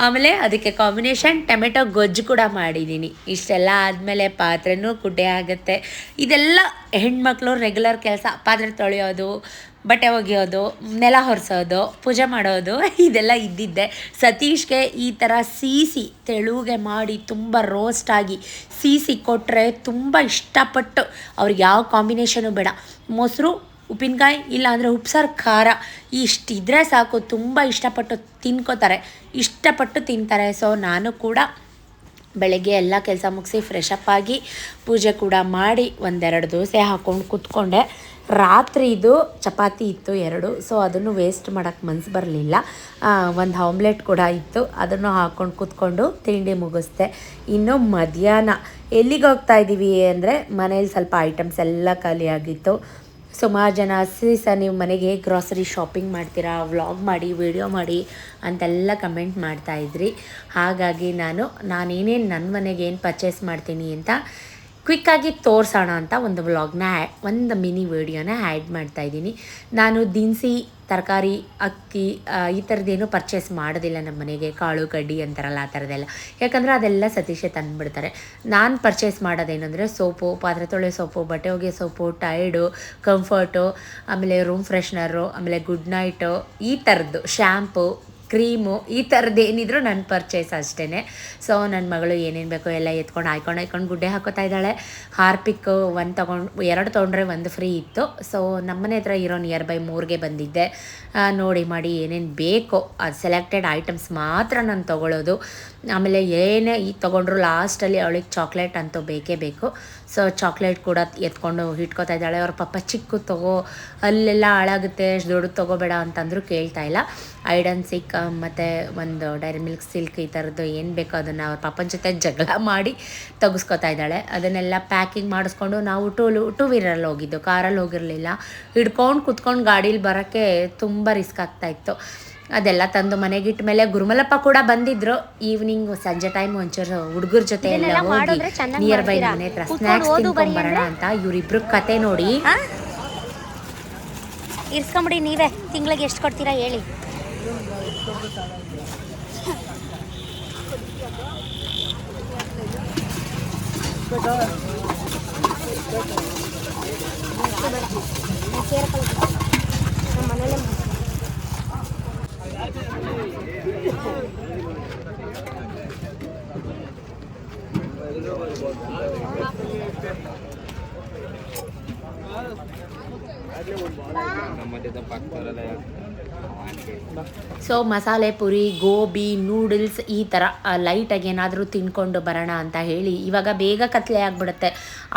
ಆಮೇಲೆ ಅದಕ್ಕೆ ಕಾಂಬಿನೇಷನ್ ಟೊಮೆಟೊ ಗೊಜ್ಜು ಕೂಡ ಮಾಡಿದ್ದೀನಿ. ಇಷ್ಟೆಲ್ಲ ಆದಮೇಲೆ ಪಾತ್ರೆನೂ ಆಗುತ್ತೆ. ಇದೆಲ್ಲ ಹೆಣ್ಮಕ್ಳು ರೆಗ್ಯುಲರ್ ಕೆಲಸ ಪಾತ್ರೆ ತೊಳೆಯೋದು, ಬಟ್ಟೆ ಒಗೆಯೋದು, ನೆಲ ಒರೆಸೋದು ಪೂಜೆ ಮಾಡೋದು, ಇದೆಲ್ಲ ಇದ್ದಿದ್ದೆ. ಸತೀಶ್ಗೆ ಈ ಥರ ಸೀಸಿ ತೆಳುಗೆ ಮಾಡಿ ತುಂಬ ರೋಸ್ಟಾಗಿ ಸೀಸಿ ಕೊಟ್ಟರೆ ತುಂಬ ಇಷ್ಟಪಟ್ಟು ಅವ್ರಿಗೆ ಯಾವ ಕಾಂಬಿನೇಷನು ಬೇಡ. ಮೊಸರು, ಉಪ್ಪಿನಕಾಯಿ, ಇಲ್ಲಾಂದರೆ ಉಪ್ಸಾರು, ಖಾರ ಇಷ್ಟಿದ್ರೆ ಸಾಕು. ತುಂಬ ಇಷ್ಟಪಟ್ಟು ತಿನ್ಕೋತಾರೆ. ಇಷ್ಟಪಟ್ಟು ತಿಂತಾರೆ. ಸೊ ನಾನು ಕೂಡ ಬೆಳಗ್ಗೆ ಎಲ್ಲ ಕೆಲಸ ಮುಗಿಸಿ ಫ್ರೆಶ್ ಅಪ್ ಆಗಿ ಪೂಜೆ ಕೂಡ ಮಾಡಿ ಒಂದೆರಡು ದೋಸೆ ಹಾಕ್ಕೊಂಡು ಕೂತ್ಕೊಂಡೆ. ರಾತ್ರಿ ಇದು ಚಪಾತಿ ಇತ್ತು ಎರಡು ಸೊ ಅದನ್ನು ವೇಸ್ಟ್ ಮಾಡೋಕ್ಕೆ ಮನಸ್ಸು ಬರಲಿಲ್ಲ. ಒಂದು ಆಮ್ಲೆಟ್ ಕೂಡ ಇತ್ತು, ಅದನ್ನು ಹಾಕ್ಕೊಂಡು ಕೂತ್ಕೊಂಡು ತಿಂಡಿ ಮುಗಿಸ್ದೆ. ಇನ್ನು ಮಧ್ಯಾಹ್ನ ಎಲ್ಲಿಗೆ ಹೋಗ್ತಾ ಇದ್ದೀವಿ ಅಂದರೆ ಮನೇಲಿ ಸ್ವಲ್ಪ ಐಟಮ್ಸ್ ಎಲ್ಲ ಖಾಲಿಯಾಗಿತ್ತು. ಸುಮಾರು ಜನ ಸೀಸ ನೀವು ಮನೆಗೆ ಗ್ರಾಸರಿ ಶಾಪಿಂಗ್ ಮಾಡ್ತೀರಾ ವ್ಲಾಗ್ ಮಾಡಿ ವಿಡಿಯೋ ಮಾಡಿ ಅಂತೆಲ್ಲ ಕಮೆಂಟ್ ಮಾಡ್ತಾಯಿದ್ರಿ ಹಾಗಾಗಿ ನಾನು, ನಾನೇನೇನು ನನ್ನ ಮನೆಗೆ ಏನು ಪರ್ಚೇಸ್ ಮಾಡ್ತೀನಿ ಅಂತ ಕ್ವಿಕ್ಕಾಗಿ ತೋರಿಸೋಣ ಅಂತ ಒಂದು ವ್ಲಾಗ್ನ ಒಂದು ಮಿನಿ ವಿಡಿಯೋನ ಆ್ಯಡ್ ಮಾಡ್ತಾಯಿದ್ದೀನಿ ನಾನು ದಿನಸಿ ತರಕಾರಿ, ಅಕ್ಕಿ ಈ ಥರದ್ದೇನು ಪರ್ಚೇಸ್ ಮಾಡೋದಿಲ್ಲ ನಮ್ಮ ಮನೆಗೆ, ಕಾಳು, ಕಡ್ಡಿ ಅಂತಾರಲ್ಲ ಆ ಥರದ್ದೆಲ್ಲ ಯಾಕಂದರೆ ಅದೆಲ್ಲ ಸತೀಶೆ ತಂದುಬಿಡ್ತಾರೆ. ನಾನು ಪರ್ಚೇಸ್ ಮಾಡೋದೇನೆಂದರೆ ಸೋಪು, ಪಾತ್ರೆ ತೊಳೆ ಸೋಪು, ಬಟ್ಟೆ ಒಗೆ ಸೋಪು ಟೈಡು ಕಂಫರ್ಟು ಆಮೇಲೆ ರೂಮ್ ಫ್ರೆಶ್ನರು ಆಮೇಲೆ ಗುಡ್ ನೈಟು ಈ ಥರದ್ದು ಶ್ಯಾಂಪು ಕ್ರೀಮು ಈ ಥರದ್ದು ಏನಿದ್ರು ನನ್ನ ಪರ್ಚೇಸ್ ಅಷ್ಟೇ ಸೊ ನನ್ನ ಮಗಳು ಏನೇನು ಬೇಕೋ ಎಲ್ಲ ಎತ್ಕೊಂಡು ಹಾಯ್ಕೊಂಡು ಹಾಯ್ಕೊಂಡು ಗುಡ್ಡೆ ಹಾಕೋತಾ ಇದ್ದಾಳೆ. ಹಾರ್ಪಿಕ್ ಒಂದು ತೊಗೊಂಡು, ಎರಡು ತೊಗೊಂಡ್ರೆ ಒಂದು ಫ್ರೀ ಇತ್ತು. ಸೊ ನಮ್ಮನೆ ಹತ್ರ ಇರೋ ನಿಯರ್ ಬೈ ಮೂರಿಗೆ ಬಂದಿದ್ದೆ. ನೋಡಿ ಮಾಡಿ ಏನೇನು ಬೇಕೋ ಅದು ಸೆಲೆಕ್ಟೆಡ್ ಐಟಮ್ಸ್ ಮಾತ್ರ ನಾನು ತೊಗೊಳ್ಳೋದು ಆಮೇಲೆ ಏನೇ ಈಗ ತೊಗೊಂಡ್ರು ಲಾಸ್ಟಲ್ಲಿ ಅವಳಿಗೆ ಚಾಕ್ಲೇಟ್ ಅಂತೂ ಬೇಕೇ ಬೇಕು. ಸೊ ಚಾಕ್ಲೇಟ್ ಕೂಡ ಎತ್ಕೊಂಡು ಇಟ್ಕೋತಾ ಇದ್ದಾಳೆ. ಅವ್ರ ಪಾಪ ಚಿಕ್ಕ ತಗೋ, ಅಲ್ಲೆಲ್ಲ ಹಾಳಾಗುತ್ತೆ ದೊಡ್ಡದು ತೊಗೋಬೇಡ ಅಂತಂದರೂ ಕೇಳ್ತಾ ಇಲ್ಲ. ಐಡನ್ ಸಿಕ್ ಮತ್ತು ಒಂದು ಡೈರಿ ಮಿಲ್ಕ್ ಸಿಲ್ಕ್ ಈ ಥರದ್ದು ಏನು ಬೇಕೋ ಅದನ್ನು ಅವ್ರ ಪಾಪನ ಜೊತೆ ಜಗಳ ಮಾಡಿ ತೆಗೆಸ್ಕೊತಾ ಇದ್ದಾಳೆ. ಅದನ್ನೆಲ್ಲ ಪ್ಯಾಕಿಂಗ್ ಮಾಡಿಸ್ಕೊಂಡು ನಾವು ಟೂ ಟೂ ವೀಲರಲ್ಲಿ ಹೋಗಿದ್ದು. ಕಾರಲ್ಲಿ ಹೋಗಿರಲಿಲ್ಲ. ಹಿಡ್ಕೊಂಡು ಕುತ್ಕೊಂಡು ಗಾಡೀಲಿ ಬರೋಕ್ಕೆ ತುಂಬ ರಿಸ್ಕ್ ಆಗ್ತಾಯಿತ್ತು ಅದೆಲ್ಲ ತಂದು ಮನೆಗಿಟ್ಟ ಮೇಲೆ ಗುರುಮಲಪ್ಪ ಕೂಡ ಬಂದಿದ್ರು. ಈವ್ನಿಂಗ್ ಸಂಜೆ ಟೈಮ್ ಒಂಚೂರು ಹುಡುಗರ ಜೊತೆ ಎಲ್ಲ ಹೋಗಿ ನಿಯರ್ ಬೈ ಮಾಡ್ತೀರಾ? ಮನೆ ಹತ್ರ ಸ್ನಾಕ್ಸ್ ತಿನ್ಕೊಂಡ್ ಬರೋಣ ಅಂತ ಇವ್ರಿಬ್ರು ಕತೆ ನೋಡಿ. ಇರ್ಸ್ಕೊಂಬಿಡಿ ನೀವೇ ತಿಂಗಳಿಗೆ ಎಷ್ಟು ಕೊಡ್ತೀರಾ ಹೇಳಿ. ನಮ್ಮ ಮನೇಲೆ ಸೊ ಮಸಾಲೆ ಪುರಿ ಗೋಬಿ ನೂಡಲ್ಸ್ ಈ ಥರ ಲೈಟಾಗಿ ಏನಾದರೂ ತಿನ್ಕೊಂಡು ಬರೋಣ ಅಂತ ಹೇಳಿ, ಇವಾಗ ಬೇಗ ಕತ್ಲೆ ಆಗಿಬಿಡುತ್ತೆ.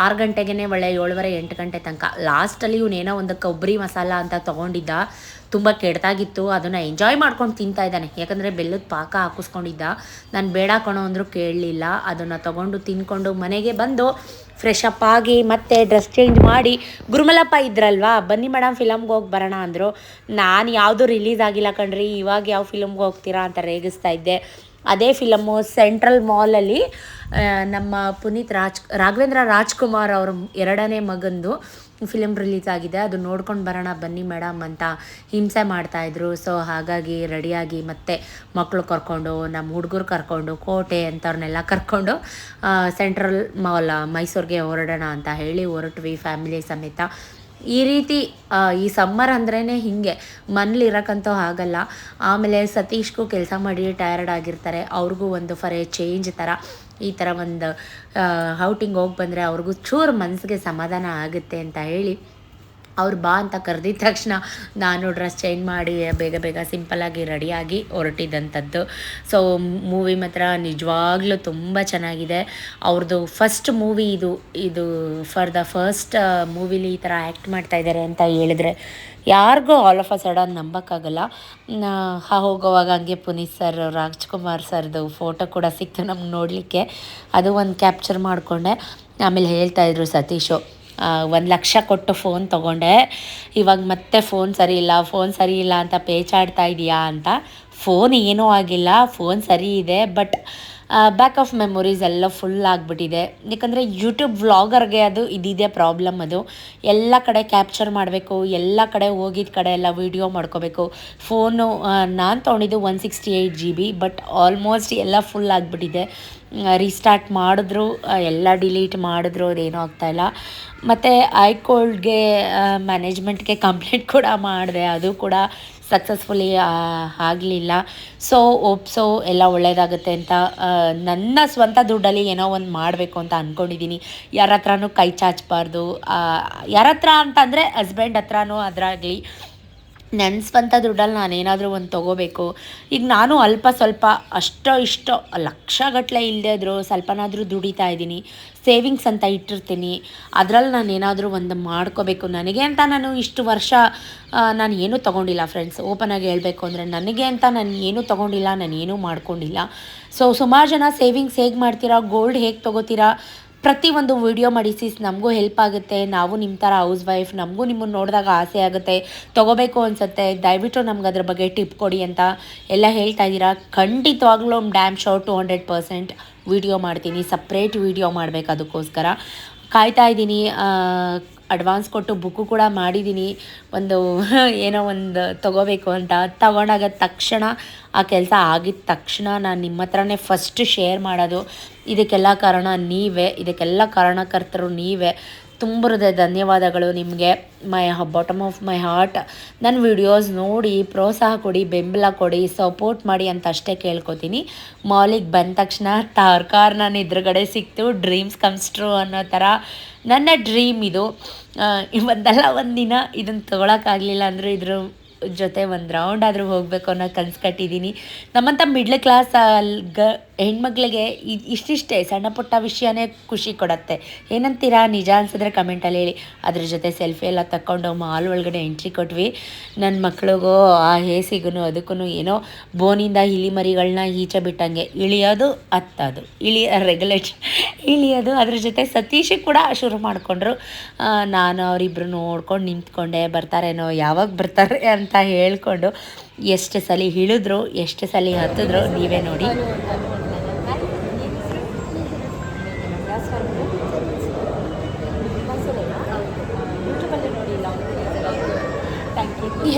ಆರು ಗಂಟೆಗೆ ಒಳ್ಳೆ ಏಳುವರೆ ಎಂಟು ಗಂಟೆ ತನಕ. ಲಾಸ್ಟಲ್ಲಿ ಇವನೇನೋ ಒಂದು ಕೊಬ್ಬರಿ ಮಸಾಲ ಅಂತ ತೊಗೊಂಡಿದ್ದ. ತುಂಬ ಕೆಡ್ತಾಗಿತ್ತು ಅದನ್ನು ಎಂಜಾಯ್ ಮಾಡ್ಕೊಂಡು ತಿಂತಾ ಇದ್ದಾನೆ. ಯಾಕಂದರೆ ಬೆಲ್ಲದ ಪಾಕ ಹಾಕಿಸ್ಕೊಂಡಿದ್ದ. ನಾನು ಬೇಡ ಕಣೋ ಅಂದರೂ ಕೇಳಲಿಲ್ಲ. ಅದನ್ನು ತೊಗೊಂಡು ತಿನ್ಕೊಂಡು ಮನೆಗೆ ಬಂದು ಫ್ರೆಶ್ ಅಪ್ ಆಗಿ ಮತ್ತೆ ಡ್ರೆಸ್ ಚೇಂಜ್ ಮಾಡಿ ಗುರುಮಲಪ್ಪ ಇದ್ರಲ್ವಾ? ಬನ್ನಿ ಮೇಡಮ್ ಫಿಲಮ್ಗೆ ಹೋಗಿ ಬರೋಣ ಅಂದರು. ನಾನು ಯಾವುದು ರಿಲೀಸ್ ಆಗಿಲ್ಲ ಕಣ್ರಿ, ಇವಾಗ ಯಾವ ಫಿಲಮ್ಗೆ ಹೋಗ್ತೀರಾ ಅಂತ ರೇಗಿಸ್ತಾ ಇದ್ದೆ. ಅದೇ ಫಿಲಮ್ಮು ಸೆಂಟ್ರಲ್ ಮಾಲಲ್ಲಿ ನಮ್ಮ ಪುನೀತ್ ರಾಜ್, ರಾಘವೇಂದ್ರ ರಾಜ್ಕುಮಾರ್ ಅವ್ರ ಎರಡನೇ ಮಗಂದು ಫಿಲಮ್ ರಿಲೀಸ್ ಆಗಿದೆ. ಅದು ನೋಡ್ಕೊಂಡು ಬರೋಣ, ಬನ್ನಿ ಮೇಡಮ್ ಅಂತ ಹಿಂಸೆ ಮಾಡ್ತಾಯಿದ್ರು ಸೊ ಹಾಗಾಗಿ ರೆಡಿಯಾಗಿ ಮತ್ತೆ ಮಕ್ಕಳು ಕರ್ಕೊಂಡು ನಮ್ಮ ಹುಡುಗರು ಕರ್ಕೊಂಡು, ಕೋಟೆ ಅಂಥವ್ರನ್ನೆಲ್ಲ ಕರ್ಕೊಂಡು ಸೆಂಟ್ರಲ್ ಮಾಲ್ ಮೈಸೂರಿಗೆ ಹೊರಡೋಣ ಅಂತ ಹೇಳಿ ಹೊರಟ್ವಿ ಫ್ಯಾಮಿಲಿ ಸಮೇತ. ಈ ರೀತಿ ಈ ಸಮ್ಮರ್ ಅಂದ್ರೇ ಹೀಗೆ. ಮನೇಲಿ ಇರೋಕ್ಕಂತೂ ಆಗಲ್ಲ ಆಮೇಲೆ ಸತೀಶ್ಗೂ ಕೆಲಸ ಮಾಡಿ ಟಯರ್ಡ್ ಆಗಿರ್ತಾರೆ. ಅವ್ರಿಗೂ ಒಂದು ಫರೆ ಚೇಂಜ್ ಥರ ಈ ಥರ ಒಂದು ಔಟಿಂಗ್ ಹೋಗಿ ಬಂದರೆ ಅವ್ರಿಗೂ ಚೂರು ಮನಸ್ಸಿಗೆ ಸಮಾಧಾನ ಆಗುತ್ತೆ ಅಂತ ಹೇಳಿ ಅವ್ರು ಬಾ ಅಂತ ಕರೆದಿದ ತಕ್ಷಣ ನಾನು ಡ್ರೆಸ್ ಚೇಂಜ್ ಮಾಡಿ, ಬೇಗ ಬೇಗ ಸಿಂಪಲ್ಲಾಗಿ ರೆಡಿಯಾಗಿ ಹೊರಟಿದ್ದಂಥದ್ದು ಸೊ ಮೂವಿ ಮಾತ್ರ ನಿಜವಾಗ್ಲೂ ತುಂಬ ಚೆನ್ನಾಗಿದೆ. ಅವ್ರದ್ದು ಫಸ್ಟ್ ಮೂವಿ ಇದು ಇದು ಫಾರ್ ದ ಫಸ್ಟ್ ಮೂವಿಲಿ ಈ ಥರ ಆ್ಯಕ್ಟ್ ಮಾಡ್ತಾ ಇದ್ದಾರೆ ಅಂತ ಹೇಳಿದ್ರೆ ಯಾರಿಗೂ ಆಲ್ ಆಫ್ ಅ ಸಡನ್ ನಂಬೋಕ್ಕಾಗಲ್ಲ. ಹೋಗೋವಾಗ ಹಂಗೆ ಪುನೀತ್ ಸರ್ ರಾಜ್ಕುಮಾರ್ ಸರ್ದು ಫೋಟೋ ಕೂಡ ಸಿಕ್ತು ನಮ್ಗೆ ನೋಡಲಿಕ್ಕೆ. ಅದು ಒಂದು ಕ್ಯಾಪ್ಚರ್ ಮಾಡಿಕೊಂಡೆ. ಆಮೇಲೆ ಹೇಳ್ತಾಯಿದ್ರು ಸತೀಶು ಒಂದು ಲಕ್ಷ ಕೊಟ್ಟು ಫೋನ್ ತೊಗೊಂಡೆ. ಇವಾಗ ಮತ್ತೆ ಫೋನ್ ಸರಿ ಇಲ್ಲ ಫೋನ್ ಸರಿ ಇಲ್ಲ ಅಂತ ಪೇಚಾಡ್ತಾ ಇದೆಯಾ ಅಂತ. ಫೋನ್ ಏನೂ ಆಗಿಲ್ಲ ಫೋನ್ ಸರಿ ಇದೆ ಬಟ್ ಬ್ಯಾಕ್ ಆಫ್ ಮೆಮೊರೀಸ್ ಎಲ್ಲ ಫುಲ್ ಆಗಿಬಿಟ್ಟಿದೆ. ಯಾಕಂದರೆ ಯೂಟ್ಯೂಬ್ ವ್ಲಾಗರ್ಗೆ ಅದು ಇದಿದೆ ಪ್ರಾಬ್ಲಮ್ ಅದು. ಎಲ್ಲ ಕಡೆ ಕ್ಯಾಪ್ಚರ್ ಮಾಡಬೇಕು, ಎಲ್ಲ ಕಡೆ ಹೋಗಿದ್ದ ಕಡೆ ಎಲ್ಲ ವೀಡಿಯೋ ಮಾಡ್ಕೋಬೇಕು. ಫೋನು ನಾನು ತೊಗೊಂಡಿದ್ದು one sixty eight G B but almost ಎಲ್ಲ ಫುಲ್ ಆಗಿಬಿಟ್ಟಿದೆ. ರೀಸ್ಟಾರ್ಟ್ ಮಾಡಿದ್ರು ಎಲ್ಲ ಡಿಲೀಟ್ ಮಾಡಿದ್ರು, ಅದೇನೂ ಆಗ್ತಾಯಿಲ್ಲ ಮತ್ತು ಐಕೋಲ್ಡ್ಗೆ ಮ್ಯಾನೇಜ್ಮೆಂಟ್ಗೆ ಕಂಪ್ಲೇಂಟ್ ಕೂಡ ಮಾಡಿದೆ, ಅದು ಕೂಡ ಸಕ್ಸಸ್ಫುಲಿ ಆಗಲಿಲ್ಲ. ಸೊ ಒಪ್ಸೋ ಎಲ್ಲ ಒಳ್ಳೆಯದಾಗುತ್ತೆ ಅಂತ ನನ್ನ ಸ್ವಂತ ದುಡ್ಡಲ್ಲಿ ಏನೋ ಒಂದು ಮಾಡಬೇಕು ಅಂತ ಅಂದ್ಕೊಂಡಿದ್ದೀನಿ ಯಾರ ಹತ್ರನೂ ಕೈ ಚಾಚಬಾರ್ದು. ಯಾರ ಹತ್ರ ಅಂತಂದರೆ ಹಸ್ಬೆಂಡ್ ಹತ್ರನೂ ಅದರಾಗಲಿ ನನ್ನ ಸ್ವಂತ ದುಡ್ಡಲ್ಲಿ ನಾನೇನಾದರೂ ಒಂದು ತೊಗೋಬೇಕು. ಈಗ ನಾನು ಅಲ್ಪ ಸ್ವಲ್ಪ ಅಷ್ಟೋ ಇಷ್ಟೋ ಲಕ್ಷಗಟ್ಟಲೆ ಇಲ್ಲದೆ ಆದರೂ ಸ್ವಲ್ಪನಾದರೂ ದುಡಿತಾ ಇದ್ದೀನಿ. ಸೇವಿಂಗ್ಸ್ ಅಂತ ಇಟ್ಟಿರ್ತೀನಿ. ಅದರಲ್ಲಿ ನಾನು ಏನಾದರೂ ಒಂದು ಮಾಡ್ಕೋಬೇಕು. ನನಗೆ ಅಂತ ನಾನು ಇಷ್ಟು ವರ್ಷ ನಾನು ಏನೂ ತೊಗೊಂಡಿಲ್ಲ ಫ್ರೆಂಡ್ಸ್. ಓಪನಾಗಿ ಹೇಳಬೇಕು ಅಂದರೆ ನನಗೆ ಅಂತ ನಾನು ಏನೂ ತೊಗೊಂಡಿಲ್ಲ ನಾನು ಏನೂ ಮಾಡ್ಕೊಂಡಿಲ್ಲ. ಸೊ ಸುಮಾರು ಜನ ಸೇವಿಂಗ್ಸ್ ಹೇಗೆ ಮಾಡ್ತೀರಾ, ಗೋಲ್ಡ್ ಹೇಗೆ ತೊಗೋತೀರಾ ಪ್ರತಿಯೊಂದು ವಿಡಿಯೋ ಮಾಡಿ ನಮಗೂ ಹೆಲ್ಪ್ ಆಗುತ್ತೆ. ನಾವು ನಿಮ್ಮ ಥರ ಹೌಸ್ ವೈಫ್ ನಮಗೂ ನಿಮ್ಮನ್ನು ನೋಡಿದಾಗ ಆಸೆ ಆಗುತ್ತೆ. ತೊಗೋಬೇಕು ಅನಿಸುತ್ತೆ. ದಯವಿಟ್ಟು ನಮ್ಗೆ ಅದ್ರ ಬಗ್ಗೆ ಟಿಪ್ ಕೊಡಿ ಅಂತ ಎಲ್ಲ ಹೇಳ್ತಾ ಇದ್ದೀರಾ. ಖಂಡಿತವಾಗ್ಲೂ damn sure two hundred percent video ಮಾಡ್ತೀನಿ. ಸಪ್ರೇಟ್ ವಿಡಿಯೋ ಮಾಡಬೇಕು ಅದಕ್ಕೋಸ್ಕರ. ಕಾಯ್ತಾ ಇದ್ದೀನಿ. ಅಡ್ವಾನ್ಸ್ ಕೊಟ್ಟು ಬುಕ್ಕು ಕೂಡ ಮಾಡಿದ್ದೀನಿ ಒಂದು ಏನೋ ಒಂದು ತಗೋಬೇಕು ಅಂತ. ತಗೊಂಡಾಗ ತಕ್ಷಣ ಆ ಕೆಲಸ ಆಗಿದ ತಕ್ಷಣ ನಾನು ನಿಮ್ಮ ಹತ್ರನೇ ಫಸ್ಟ್ ಶೇರ್ ಮಾಡೋದು. ಇದಕ್ಕೆಲ್ಲ ಕಾರಣ ನೀವೇ. ಇದಕ್ಕೆಲ್ಲ ಕಾರಣಕರ್ತರು ನೀವೇ. ತುಂಬ ಹೃದಯ ಧನ್ಯವಾದಗಳು ನಿಮಗೆ. My bottom of my heart ನನ್ನ ವಿಡಿಯೋಸ್ ನೋಡಿ, ಪ್ರೋತ್ಸಾಹ ಕೊಡಿ, ಬೆಂಬಲ ಕೊಡಿ ಸಪೋರ್ಟ್ ಮಾಡಿ ಅಂತ ಅಷ್ಟೇ ಕೇಳ್ಕೊತೀನಿ. ಮಾಲಿಗೆ ಬಂದ ತಕ್ಷಣ ತಾರ್ಕಾರ್ ನಾನು ಎದುರುಗಡೆ ಸಿಕ್ತು. ಡ್ರೀಮ್ಸ್ ಕಮ್ಸ್ ಟ್ರೂ ಅನ್ನೋ ಥರ. ನನ್ನ ಡ್ರೀಮ್ ಇದು. ಇವತ್ತಲ್ಲ ಒಂದಿನ ಇದನ್ನು ತೊಗೊಳಕ್ಕಾಗಲಿಲ್ಲ ಅಂದರೆ ಇದ್ರ ಜೊತೆ ಒಂದು ರೌಂಡ್ ಆದರೂ ಹೋಗಬೇಕು ಅನ್ನೋ ಕನ್ಸು ಕಟ್ಟಿದ್ದೀನಿ ನಮ್ಮಂಥ ಮಿಡ್ಲ್ ಕ್ಲಾಸ್ ಗ ಹೆಣ್ಮಕ್ಳಿಗೆ ಇಷ್ಟಿಷ್ಟೇ ಸಣ್ಣ ಪುಟ್ಟ ವಿಷಯನೇ ಖುಷಿ ಕೊಡುತ್ತೆ. ಏನಂತೀರಾ? ನಿಜ ಅನ್ಸಿದ್ರೆ ಕಮೆಂಟಲ್ಲಿ ಹೇಳಿ. ಅದ್ರ ಜೊತೆ ಸೆಲ್ಫಿ ಎಲ್ಲ ತಗೊಂಡು ಮಾಲ್ ಒಳಗಡೆ ಎಂಟ್ರಿ ಕೊಟ್ವಿ. ನನ್ನ ಮಕ್ಳಿಗೂ, ಆ ಹೇಸಿಗೂ ಅದಕ್ಕೂ ಏನೋ ಬೋನಿಂದ ಇಲಿ ಮರಿಗಳನ್ನ ಈಚೆ ಬಿಟ್ಟಂಗೆ. ಇಳಿಯೋದು ಹತ್ತೋದು ಇಳಿಯ ರೆಗ್ಯುಲೇಟ್ ಇಳಿಯೋದು. ಅದ್ರ ಜೊತೆ ಸತೀಶ್ ಕೂಡ ಶುರು ಮಾಡಿಕೊಂಡ್ರು. ನಾನು ಅವರಿಬ್ಬರು ನೋಡ್ಕೊಂಡು ನಿಂತ್ಕೊಂಡೆ. ಬರ್ತಾರೇನೋ? ಯಾವಾಗ ಬರ್ತಾರೆ ಅಂತ ಹೇಳ್ಕೊಂಡು ಎಷ್ಟು ಸಲ ಇಳಿದ್ರು, ಎಷ್ಟು ಸಲ ಹತ್ತಿದ್ರು, ನೀವೇ ನೋಡಿ.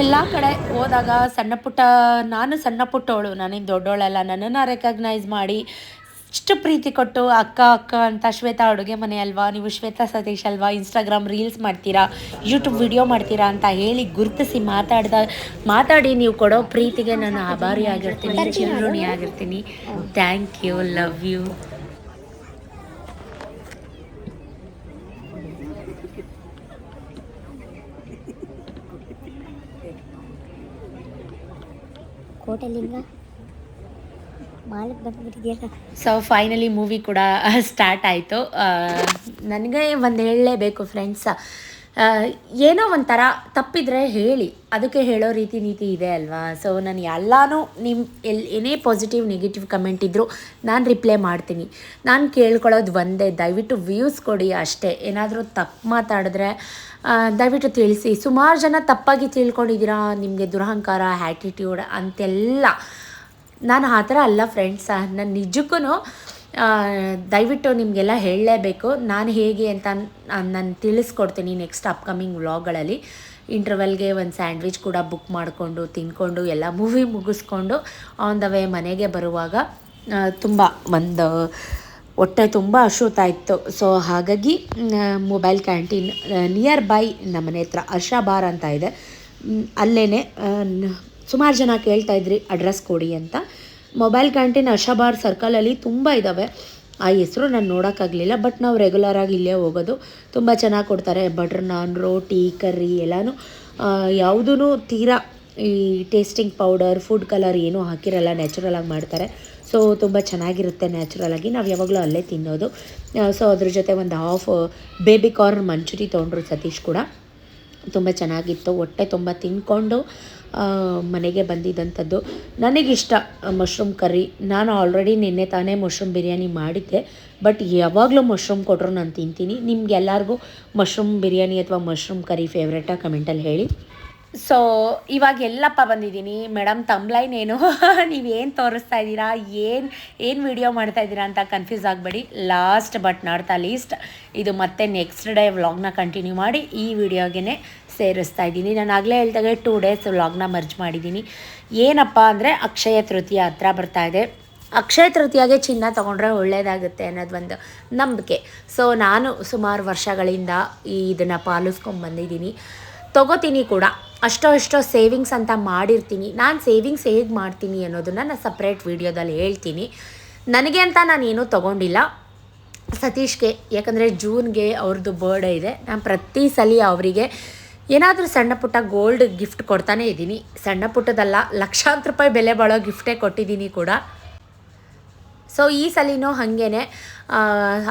ಎಲ್ಲ ಕಡೆ ಹೋದಾಗ ಸಣ್ಣ ಪುಟ್ಟ, ನಾನು ಸಣ್ಣ ಪುಟ್ಟವಳು, ನಾನೇನು ದೊಡ್ಡವಳಲ್ಲ, ನನ್ನನ್ನು ರೆಕಗ್ನೈಸ್ ಮಾಡಿ ಇಷ್ಟು ಪ್ರೀತಿ ಕೊಟ್ಟು ಅಕ್ಕ ಅಕ್ಕ ಅಂತ ಶ್ವೇತಾ ಅಡುಗೆ ಮನೆ ಅಲ್ವಾ? ನೀವು ಶ್ವೇತಾ ಸತೀಶ್ ಅಲ್ವಾ? ಇನ್ಸ್ಟಾಗ್ರಾಮ್ ರೀಲ್ಸ್ ಮಾಡ್ತೀರಾ? ಯೂಟ್ಯೂಬ್ ವಿಡಿಯೋ ಮಾಡ್ತೀರಾ ಅಂತ ಹೇಳಿ ಗುರುತಿಸಿ ಮಾತಾಡ್ದ, ಮಾತಾಡಿ ನೀವು ಕೊಡೋ ಪ್ರೀತಿಗೆ ನಾನು ಆಭಾರಿ ಆಗಿರ್ತೀನಿ ಚಿರಋಣಿ ಆಗಿರ್ತೀನಿ. Thank you love you Kotelinga so finally movie ಕೂಡ ಸ್ಟಾರ್ಟ್ ಆಯಿತು. ನನಗೆ ಒಂದು ಹೇಳಲೇಬೇಕು ಫ್ರೆಂಡ್ಸ್ ಏನೋ ಒಂಥರ ತಪ್ಪಿದರೆ ಹೇಳಿ. ಅದಕ್ಕೆ ಹೇಳೋ ರೀತಿ ನೀತಿ ಇದೆ ಅಲ್ವಾ? ಸೊ ನಾನು ಎಲ್ಲನೂ ನಿಮ್ಮ ಎಲ್, ಏನೇ ಪಾಸಿಟಿವ್ ನೆಗೆಟಿವ್ ಕಮೆಂಟ್ ಇದ್ದರೂ ನಾನು ರಿಪ್ಲೈ ಮಾಡ್ತೀನಿ. ನಾನು ಕೇಳ್ಕೊಳ್ಳೋದು ಒಂದೇ. ದಯವಿಟ್ಟು ವ್ಯೂಸ್ ಕೊಡಿ ಅಷ್ಟೇ. ಏನಾದರೂ ತಪ್ಪು ಮಾತಾಡಿದ್ರೆ ದಯವಿಟ್ಟು ತಿಳಿಸಿ. ಸುಮಾರು ಜನ ತಪ್ಪಾಗಿ ತಿಳ್ಕೊಂಡಿದ್ದೀರಾ? ನಿಮಗೆ ದುರಹಂಕಾರ ಆ್ಯಟಿಟ್ಯೂಡ್ ಅಂತೆಲ್ಲ. ನಾನು ಆ ಥರ ಅಲ್ಲ ಫ್ರೆಂಡ್ಸ್ ನಾನು ನಿಜಕ್ಕೂ ದಯವಿಟ್ಟು ನಿಮಗೆಲ್ಲ ಹೇಳಲೇಬೇಕು. ನಾನು ಹೇಗೆ ಅಂತ ನಾನು ತಿಳಿಸ್ಕೊಡ್ತೀನಿ ನೆಕ್ಸ್ಟ್ ಅಪ್ಕಮಿಂಗ್ ವ್ಲಾಗ್ಗಳಲ್ಲಿ ಇಂಟರ್ವೆಲ್ಗೆ ಒಂದು ಸ್ಯಾಂಡ್ವಿಚ್ ಕೂಡ ಬುಕ್ ಮಾಡಿಕೊಂಡು ತಿಂದ್ಕೊಂಡು ಎಲ್ಲ ಮೂವಿ ಮುಗಿಸ್ಕೊಂಡು ಆನ್ ದ ವೇ ಮನೆಗೆ ಬರುವಾಗ ತುಂಬ ಒಂದು ಹೊಟ್ಟೆ ತುಂಬ ಇತ್ತು. ಸೊ ಹಾಗಾಗಿ ಮೊಬೈಲ್ ಕ್ಯಾಂಟೀನ್ ನಿಯರ್ ಬೈ ನಮ್ಮನೆ ಹತ್ರ ಹರ್ಷ ಬಾರ್ ಅಂತ ಇದೆ. ಅಲ್ಲೇ ಸುಮಾರು ಜನ ಕೇಳ್ತಾ ಇದ್ರಿ ಅಡ್ರೆಸ್ ಕೊಡಿ ಅಂತ. ಮೊಬೈಲ್ ಕ್ಯಾಂಟೀನ್ ಅಶಾಬಾರ್ ಬಾರ್ ಸರ್ಕಲಲ್ಲಿ ತುಂಬ ಇದ್ದಾವೆ ಆ ಹೆಸರು ನಾನು ನೋಡೋಕ್ಕಾಗಲಿಲ್ಲ ಬಟ್ ನಾವು ರೆಗ್ಯುಲರಾಗಿ ಇಲ್ಲೇ ಹೋಗೋದು. ತುಂಬ ಚೆನ್ನಾಗಿ ಕೊಡ್ತಾರೆ ಬಟರ್ ನಾನ್ ರೋಟಿ ಕರ್ರಿ ಎಲ್ಲನೂ. ಯಾವುದೂ ತೀರಾ ಈ ಟೇಸ್ಟಿಂಗ್ ಪೌಡರ್ ಫುಡ್ ಕಲರ್ ಏನೂ ಹಾಕಿರಲ್ಲ ನ್ಯಾಚುರಲ್ ಆಗಿ ಮಾಡ್ತಾರೆ. ಸೊ ತುಂಬ ಚೆನ್ನಾಗಿರುತ್ತೆ ನ್ಯಾಚುರಲ್ ಆಗಿ. ನಾವು ಯಾವಾಗಲೂ ಅಲ್ಲೇ ತಿನ್ನೋದು. ಸೊ ಅದ್ರ ಜೊತೆ ಒಂದು ಹಾಫ್ ಬೇಬಿ ಕಾರ್ನ್ ಮಂಚೂರಿ ತೊಗೊಂಡ್ರು ಸತೀಶ್ ಕೂಡ. ತುಂಬ ಚೆನ್ನಾಗಿತ್ತು ಹೊಟ್ಟೆ ತುಂಬ ತಿಂದ್ಕೊಂಡು ಆ, ಮನೆಗೆ ಬಂದಿದ್ದಂಥದ್ದು. ನನಗಿಷ್ಟ ಮಶ್ರೂಮ್ ಕರ್ರಿ. ನಾನು ಆಲ್ರೆಡಿ ನಿನ್ನೆ ತಾನೇ ಮಶ್ರೂಮ್ ಬಿರಿಯಾನಿ ಮಾಡಿದ್ದೆ. ಬಟ್ ಯಾವಾಗಲೂ ಮಶ್ರೂಮ್ ಕೊಟ್ಟರು ನಾನು ತಿಂತೀನಿ. ನಿಮ್ಗೆ ಎಲ್ಲರಿಗೂ ಮಶ್ರೂಮ್ ಬಿರಿಯಾನಿ ಅಥವಾ ಮಶ್ರೂಮ್ ಕರಿ ಫೇವ್ರೇಟಾ ಕಮೆಂಟಲ್ಲಿ ಹೇಳಿ. ಸೊ ಇವಾಗ ಎಲ್ಲಪ್ಪ ಬಂದಿದ್ದೀನಿ. ಮೇಡಮ್ ತಂಬ್ಲೈನ್ ಏನು? ನೀವೇನು ತೋರಿಸ್ತಾ ಇದ್ದೀರಾ? ಏನು ಏನು ವಿಡಿಯೋ ಮಾಡ್ತಾ ಇದ್ದೀರಾ ಅಂತ ಕನ್ಫ್ಯೂಸ್ ಆಗಬೇಡಿ. ಲಾಸ್ಟ್ ಬಟ್ ದ ಲೀಸ್ಟ್ ಇದು ಮತ್ತೆ ನೆಕ್ಸ್ಟ್ ಡೇ ವ್ಲಾಗ್ನ ಕಂಟಿನ್ಯೂ ಮಾಡಿ ಈ ವಿಡಿಯೋಗೆ ಸೇರಿಸ್ತಾ ಇದ್ದೀನಿ. ನಾನು ಆಗಲೇ ಹೇಳ್ದಾಗೆ ಟೂ ಡೇಸ್ ವ್ಲಾಗ್ನ ಮರ್ಜ್ ಮಾಡಿದ್ದೀನಿ. ಏನಪ್ಪ ಅಂದರೆ ಅಕ್ಷಯ ತೃತೀಯ ಹತ್ರ ಬರ್ತಾ ಇದೆ. ಅಕ್ಷಯ ತೃತೀಯಾಗೆ ಚಿನ್ನ ತೊಗೊಂಡ್ರೆ ಒಳ್ಳೆಯದಾಗುತ್ತೆ ಅನ್ನೋದು ಒಂದು ನಂಬಿಕೆ. ಸೊ ನಾನು ಸುಮಾರು ವರ್ಷಗಳಿಂದ ಈ ಇದನ್ನು ಪಾಲಿಸ್ಕೊಂಡು ಬಂದಿದ್ದೀನಿ. ತೊಗೋತೀನಿ ಕೂಡ. ಅಷ್ಟೋ ಅಷ್ಟೋ ಸೇವಿಂಗ್ಸ್ ಅಂತ ಮಾಡಿರ್ತೀನಿ. ನಾನು ಸೇವಿಂಗ್ಸ್ ಹೇಗೆ ಮಾಡ್ತೀನಿ ಅನ್ನೋದನ್ನು ನಾನು ಸಪ್ರೇಟ್ ವೀಡಿಯೋದಲ್ಲಿ ಹೇಳ್ತೀನಿ. ನನಗೆ ಅಂತ ನಾನೇನೂ ತೊಗೊಂಡಿಲ್ಲ. ಸತೀಶ್ಗೆ, ಯಾಕಂದರೆ ಜೂನ್ಗೆ ಅವ್ರದ್ದು ಬರ್ಡೇ ಇದೆ. ನಾನು ಪ್ರತಿ ಸಲ ಅವರಿಗೆ ಏನಾದರೂ ಸಣ್ಣ ಪುಟ್ಟ ಗೋಲ್ಡ್ ಗಿಫ್ಟ್ ಕೊಡ್ತಾನೇ ಇದ್ದೀನಿ. ಸಣ್ಣ ಪುಟ್ಟದಲ್ಲ ಲಕ್ಷಾಂತರ ರೂಪಾಯಿ ಬೆಲೆ ಬಾಳೋ ಗಿಫ್ಟೇ ಕೊಟ್ಟಿದ್ದೀನಿ ಕೂಡ. ಸೊ ಈ ಸಲಿನೂ ಹಾಗೇ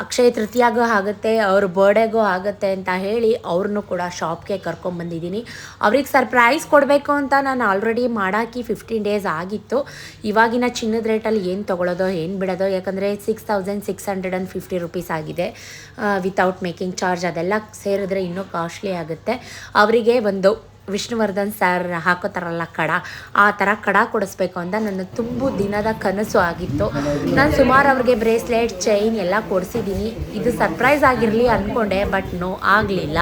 ಅಕ್ಷಯ ತೃತೀಯಾಗೂ ಆಗುತ್ತೆ, ಅವ್ರ ಬರ್ಡೇಗೂ ಆಗುತ್ತೆ ಅಂತ ಹೇಳಿ ಅವ್ರನ್ನೂ ಕೂಡ ಶಾಪ್ಗೆ ಕರ್ಕೊಂಬಂದಿದ್ದೀನಿ ಅವ್ರಿಗೆ ಸರ್ಪ್ರೈಸ್ ಕೊಡಬೇಕು ಅಂತ ನಾನು ಆಲ್ರೆಡಿ ಮಾಡಾಕಿ ಫಿಫ್ಟೀನ್ ಡೇಸ್ ಆಗಿತ್ತು. ಇವಾಗಿನ ಚಿನ್ನದ ರೇಟಲ್ಲಿ ಏನು ತೊಗೊಳೋದೋ, ಏನು ಬಿಡೋದೋ, ಯಾಕಂದರೆ six thousand six hundred and fifty rupees ಆಗಿದೆ ವಿತೌಟ್ ಮೇಕಿಂಗ್ ಚಾರ್ಜ್ ಅದೆಲ್ಲ ಸೇರಿದ್ರೆ ಇನ್ನೂ ಕಾಸ್ಟ್ಲಿ ಆಗುತ್ತೆ. ಅವರಿಗೆ ಒಂದು ವಿಷ್ಣುವರ್ಧನ್ ಸರ್ ಹಾಕೋತಾರಲ್ಲ ಕಡ, ಆ ಥರ ಕಡ ಕೊಡಿಸ್ಬೇಕು ಅಂತ ನನ್ನ ತುಂಬ ದಿನದ ಕನಸು ಆಗಿತ್ತು. ನಾನು ಸುಮಾರು ಅವ್ರಿಗೆ ಬ್ರೇಸ್ಲೆಟ್, ಚೈನ್ ಎಲ್ಲ ಕೊಡಿಸಿದ್ದೀನಿ ಇದು ಸರ್ಪ್ರೈಸ್ ಆಗಿರಲಿ ಅಂದ್ಕೊಂಡೆ ಬಟ್ ನೋ ಆಗಲಿಲ್ಲ.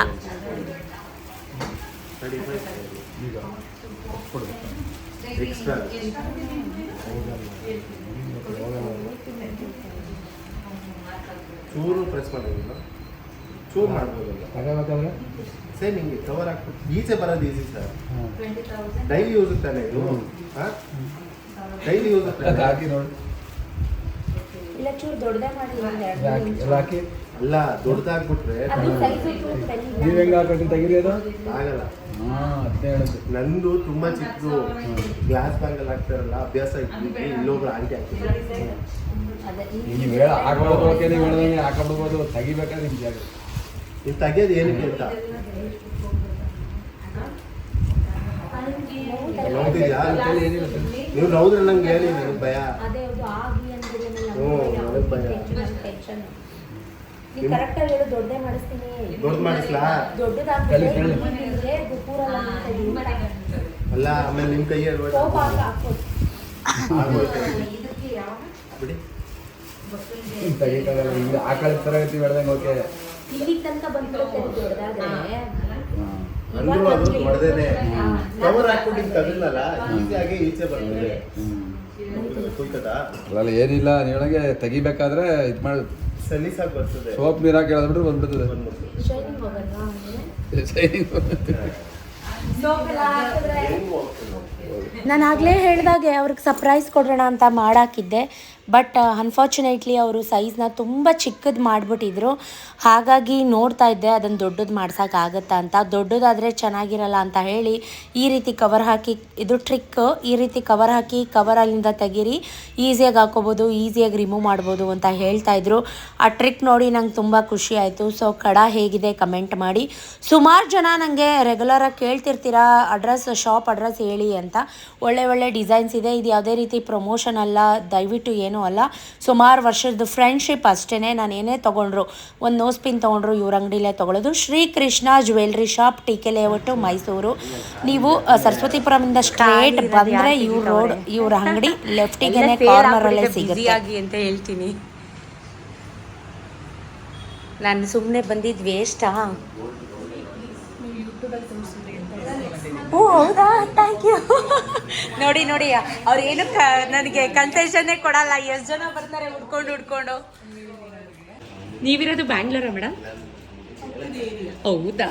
ಚೂರು ಪ್ರೆಸ್ ಸೇಮ್ ಹಿಂಗೆ ಕವರ್ ಹಾಕ್ಬಿಟ್ಟು ಈಚೆ ಬರೋದು ಈಸಿ ಸರ್ ಡೈಲಿ ಯೂಸ್ ತಾನೆ ಇದು. ಡೈಲಿ ಯೂಸ್ ಹಾಕಿ ನೋಡಿ. ಅಲ್ಲ ದೊಡ್ಡದಾಗ್ಬಿಟ್ರೆ ನೀವು ಹೆಂಗೆ ಹಾಕೊಂಡು ಆಗಲ್ಲ. ಹಾಂ ನಂದು ತುಂಬಾ ಚಿಕ್ಕದು. ಗ್ಲಾಸ್ ಬ್ಯಾಂಗಲ್ ಹಾಕ್ತಾರಲ್ಲ ಅಭ್ಯಾಸ ಇತ್ತು. ಇಲ್ಲೊಬ್ರು ಆಂಟಿ ಹಾಕ್ತಾರೆ. ನೀವು ಹೇಳ ನೀವು ಹೇಳ್ದಂಗೆ ತೆಗಿಬೇಕಾದ್ರೆ ನಿಮ್ಗೆ ನೀವು ತೆಗಿಯೋದು ಏನಕ್ಕೆ ಅಂತ ನೋಡ್ತಿದ್ಯಾ ಏನಿಲ್ಲ. ನೀವು ನೋಡಿದ್ರೆ ನಂಗೆ ಹೇಳಿ ನನಗೆ ಭಯ ಹ್ಞೂ ನನಗೆ ಭಯ ನೀವು ಕರೆಕ್ಟಾಗಿ ಹೇಳು ದೊಡ್ಡದೇ ಮಾಡಿಸ್ತೀನಿ. ದೊಡ್ಡ ಮಾಡಿಸ್ಲಾ. ಅಲ್ಲ ಆಮೇಲೆ ನಿಮ್ಮ ಕೈಯಲ್ಲಿ ಬಿಡಿ. ಆಕಳ ಥರ ಇರ್ತೀವಿ ಹೇಳ್ದಂಗೆ ಓಕೆ ಇಲ್ಲಿ ತನಕ ಬಂದ್ಬಿಡುತ್ತೆ ಅದು ದೊಡ್ಡದಾದ್ರೆ. ಹಾಂ. ಅದು ದೊಡ್ಡದೇನೆ ಕವರ್ ಹಾಕ್ಬಿಟ್ಟು ಹಿಂಗೆ ತೆಗೆದ್ನಲ್ಲ ಈಸಿಯಾಗಿ ಈಚೆ ಬರ್ತದೆ ಕುಯ್ತದಾ ಅಲ್ಲ ಏನಿಲ್ಲ ನೀವು ಹೇಳಂಗೆ ತೆಗಿಬೇಕಾದ್ರೆ ಇದು ಮಾಡಿ. ಸಲೀಸಾಗಿ ಬರ್ತದೆ. ಸೋಪ್ ನೀರು ಹಾಕಿ ಎಳೆದ್ಬಿಟ್ರೆ ಬಂದ್ಬಿಡ್ತದೆ? ನಾನು ಆಗಲೇ ಹೇಳಿದಾಗೆ ಅವ್ರಿಗೆ ಸರ್ಪ್ರೈಸ್ ಕೊಡೋಣ ಅಂತ ಮಾಡಾಕಿದ್ದೆ. ಬಟ್ ಅನ್ಫಾರ್ಚುನೇಟ್ಲಿ ಅವರು ಸೈಜ್ನ ತುಂಬ ಚಿಕ್ಕದು ಮಾಡಿಬಿಟ್ಟಿದ್ರು. ಹಾಗಾಗಿ ನೋಡ್ತಾ ಇದ್ದೆ ಅದನ್ನು ದೊಡ್ಡದು ಮಾಡ್ಸೋಕ್ಕಾಗತ್ತಾ ಅಂತ. ದೊಡ್ಡದಾದರೆ ಚೆನ್ನಾಗಿರಲ್ಲ ಅಂತ ಹೇಳಿ ಈ ರೀತಿ ಕವರ್ ಹಾಕಿ, ಇದು ಟ್ರಿಕ್ ಈ ರೀತಿ ಕವರ್ ಹಾಕಿ ಕವರ್ ಅಲ್ಲಿಂದ ತೆಗೀರಿ ಈಸಿಯಾಗಿ ಹಾಕೋಬೋದು ಈಸಿಯಾಗಿ ರಿಮೂವ್ ಮಾಡ್ಬೋದು ಅಂತ ಹೇಳ್ತಾ ಇದ್ರು. ಆ ಟ್ರಿಕ್ ನೋಡಿ ನಂಗೆ ತುಂಬ ಖುಷಿ ಆಯಿತು. ಸೊ ಕಡ ಹೇಗಿದೆ ಕಮೆಂಟ್ ಮಾಡಿ. ಸುಮಾರು ಜನ ನನಗೆ ರೆಗ್ಯುಲರಾಗಿ ಕೇಳ್ತಿರ್ತೀರಾ ಅಡ್ರೆಸ್ ಶಾಪ್ ಅಡ್ರೆಸ್ ಹೇಳಿ ಅಂತ. ಒಳ್ಳೆ ಒಳ್ಳೆ ಡಿಸೈನ್ಸ್ ಇದೆ. ಇದು ಯಾವುದೇ ರೀತಿ ಪ್ರಮೋಷನ್ ಅಲ್ಲ. ದಯವಿಟ್ಟು ಏನೂ ಅಲ್ಲ. ಸುಮಾರು ವರ್ಷದ ಫ್ರೆಂಡ್ಶಿಪ್ ಅಷ್ಟೇ ನಾನು ಏನೇ ತೊಗೊಂಡ್ರು ಒಂದು ನೋಸ್ ಪಿನ್ ತೊಗೊಂಡ್ರು ಇವ್ರ ಅಂಗಡಿಲೇ ತೊಗೊಳೋದು. Srikrishna jewellery shop T K layout Mysuru. ನೀವು ಸರಸ್ವತಿಪುರಮಿಂದ ಸ್ಟ್ರೇಟ್ ಬಂದರೆ ಇವ್ರ ರೋಡ್ ಇವ್ರ ಅಂಗಡಿ ಲೆಫ್ಟಿಗೆ ಕಾರ್ನರಲ್ಲೇ ಸಿಗುತ್ತೆ. ಅಂತ ಹೇಳ್ತೀನಿ. ನಾನು ಸುಮ್ಮನೆ ಬಂದಿದ್ದು ವೇಸ್ಟಾ ಓ ಹೌದಾ? ಥ್ಯಾಂಕ್ ಯು ನೋಡಿ ನೋಡಿ ಅವ್ರು ಏನು ಕ ನನಗೆ ಕನ್ಸೆಷನ್ನೇ ಕೊಡಲ್ಲ. ಎಷ್ಟು ಜನ ಬರ್ತಾರೆ ಹುಡ್ಕೊಂಡು ಹುಡ್ಕೊಂಡು? ನೀವಿರೋದು ಬ್ಯಾಂಗ್ಳೂರ ಮೇಡಮ್? ಹೌದಾ?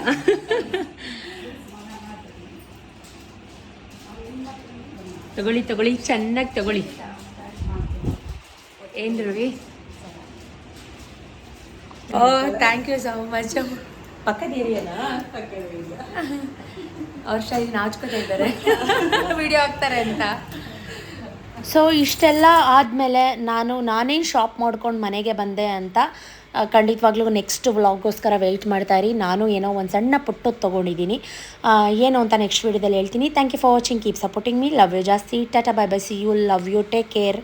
ತಗೊಳ್ಳಿ ತಗೊಳ್ಳಿ ಚೆನ್ನಾಗಿ ತಗೊಳ್ಳಿ. ಏನು Ravi? Oh thank you so much ಪಕ್ಕದ ಏರಿಯಾನಾ ಅವ್ರ ಶೈಲಿ ನಾಚ್ಕೋತಾ ಇದ್ದಾರೆ. ವಿಡಿಯೋ ಹಾಕ್ತಾರೆ ಅಂತ. ಸೊ ಇಷ್ಟೆಲ್ಲ ಆದಮೇಲೆ ನಾನು ನಾನೇ ಶಾಪ್ ಮಾಡ್ಕೊಂಡು ಮನೆಗೆ ಬಂದೆ ಅಂತ ಖಂಡಿತವಾಗ್ಲೂ ನೆಕ್ಸ್ಟ್ ವ್ಲಾಗ್ಗೋಸ್ಕರ ವೆಯ್ಟ್ ಮಾಡ್ತಾ ಇರಿ. ನಾನು ಏನೋ ಒಂದು ಸಣ್ಣ ಪುಟ್ಟದ್ದು ತೊಗೊಂಡಿದ್ದೀನಿ. ಏನು ಅಂತ ನೆಕ್ಸ್ಟ್ ವೀಡಿಯೋದಲ್ಲಿ ಹೇಳ್ತೀನಿ. Thank you for watching keep supporting me love you ಜಾಸ್ತಿ. Tata bye bye see you love you take care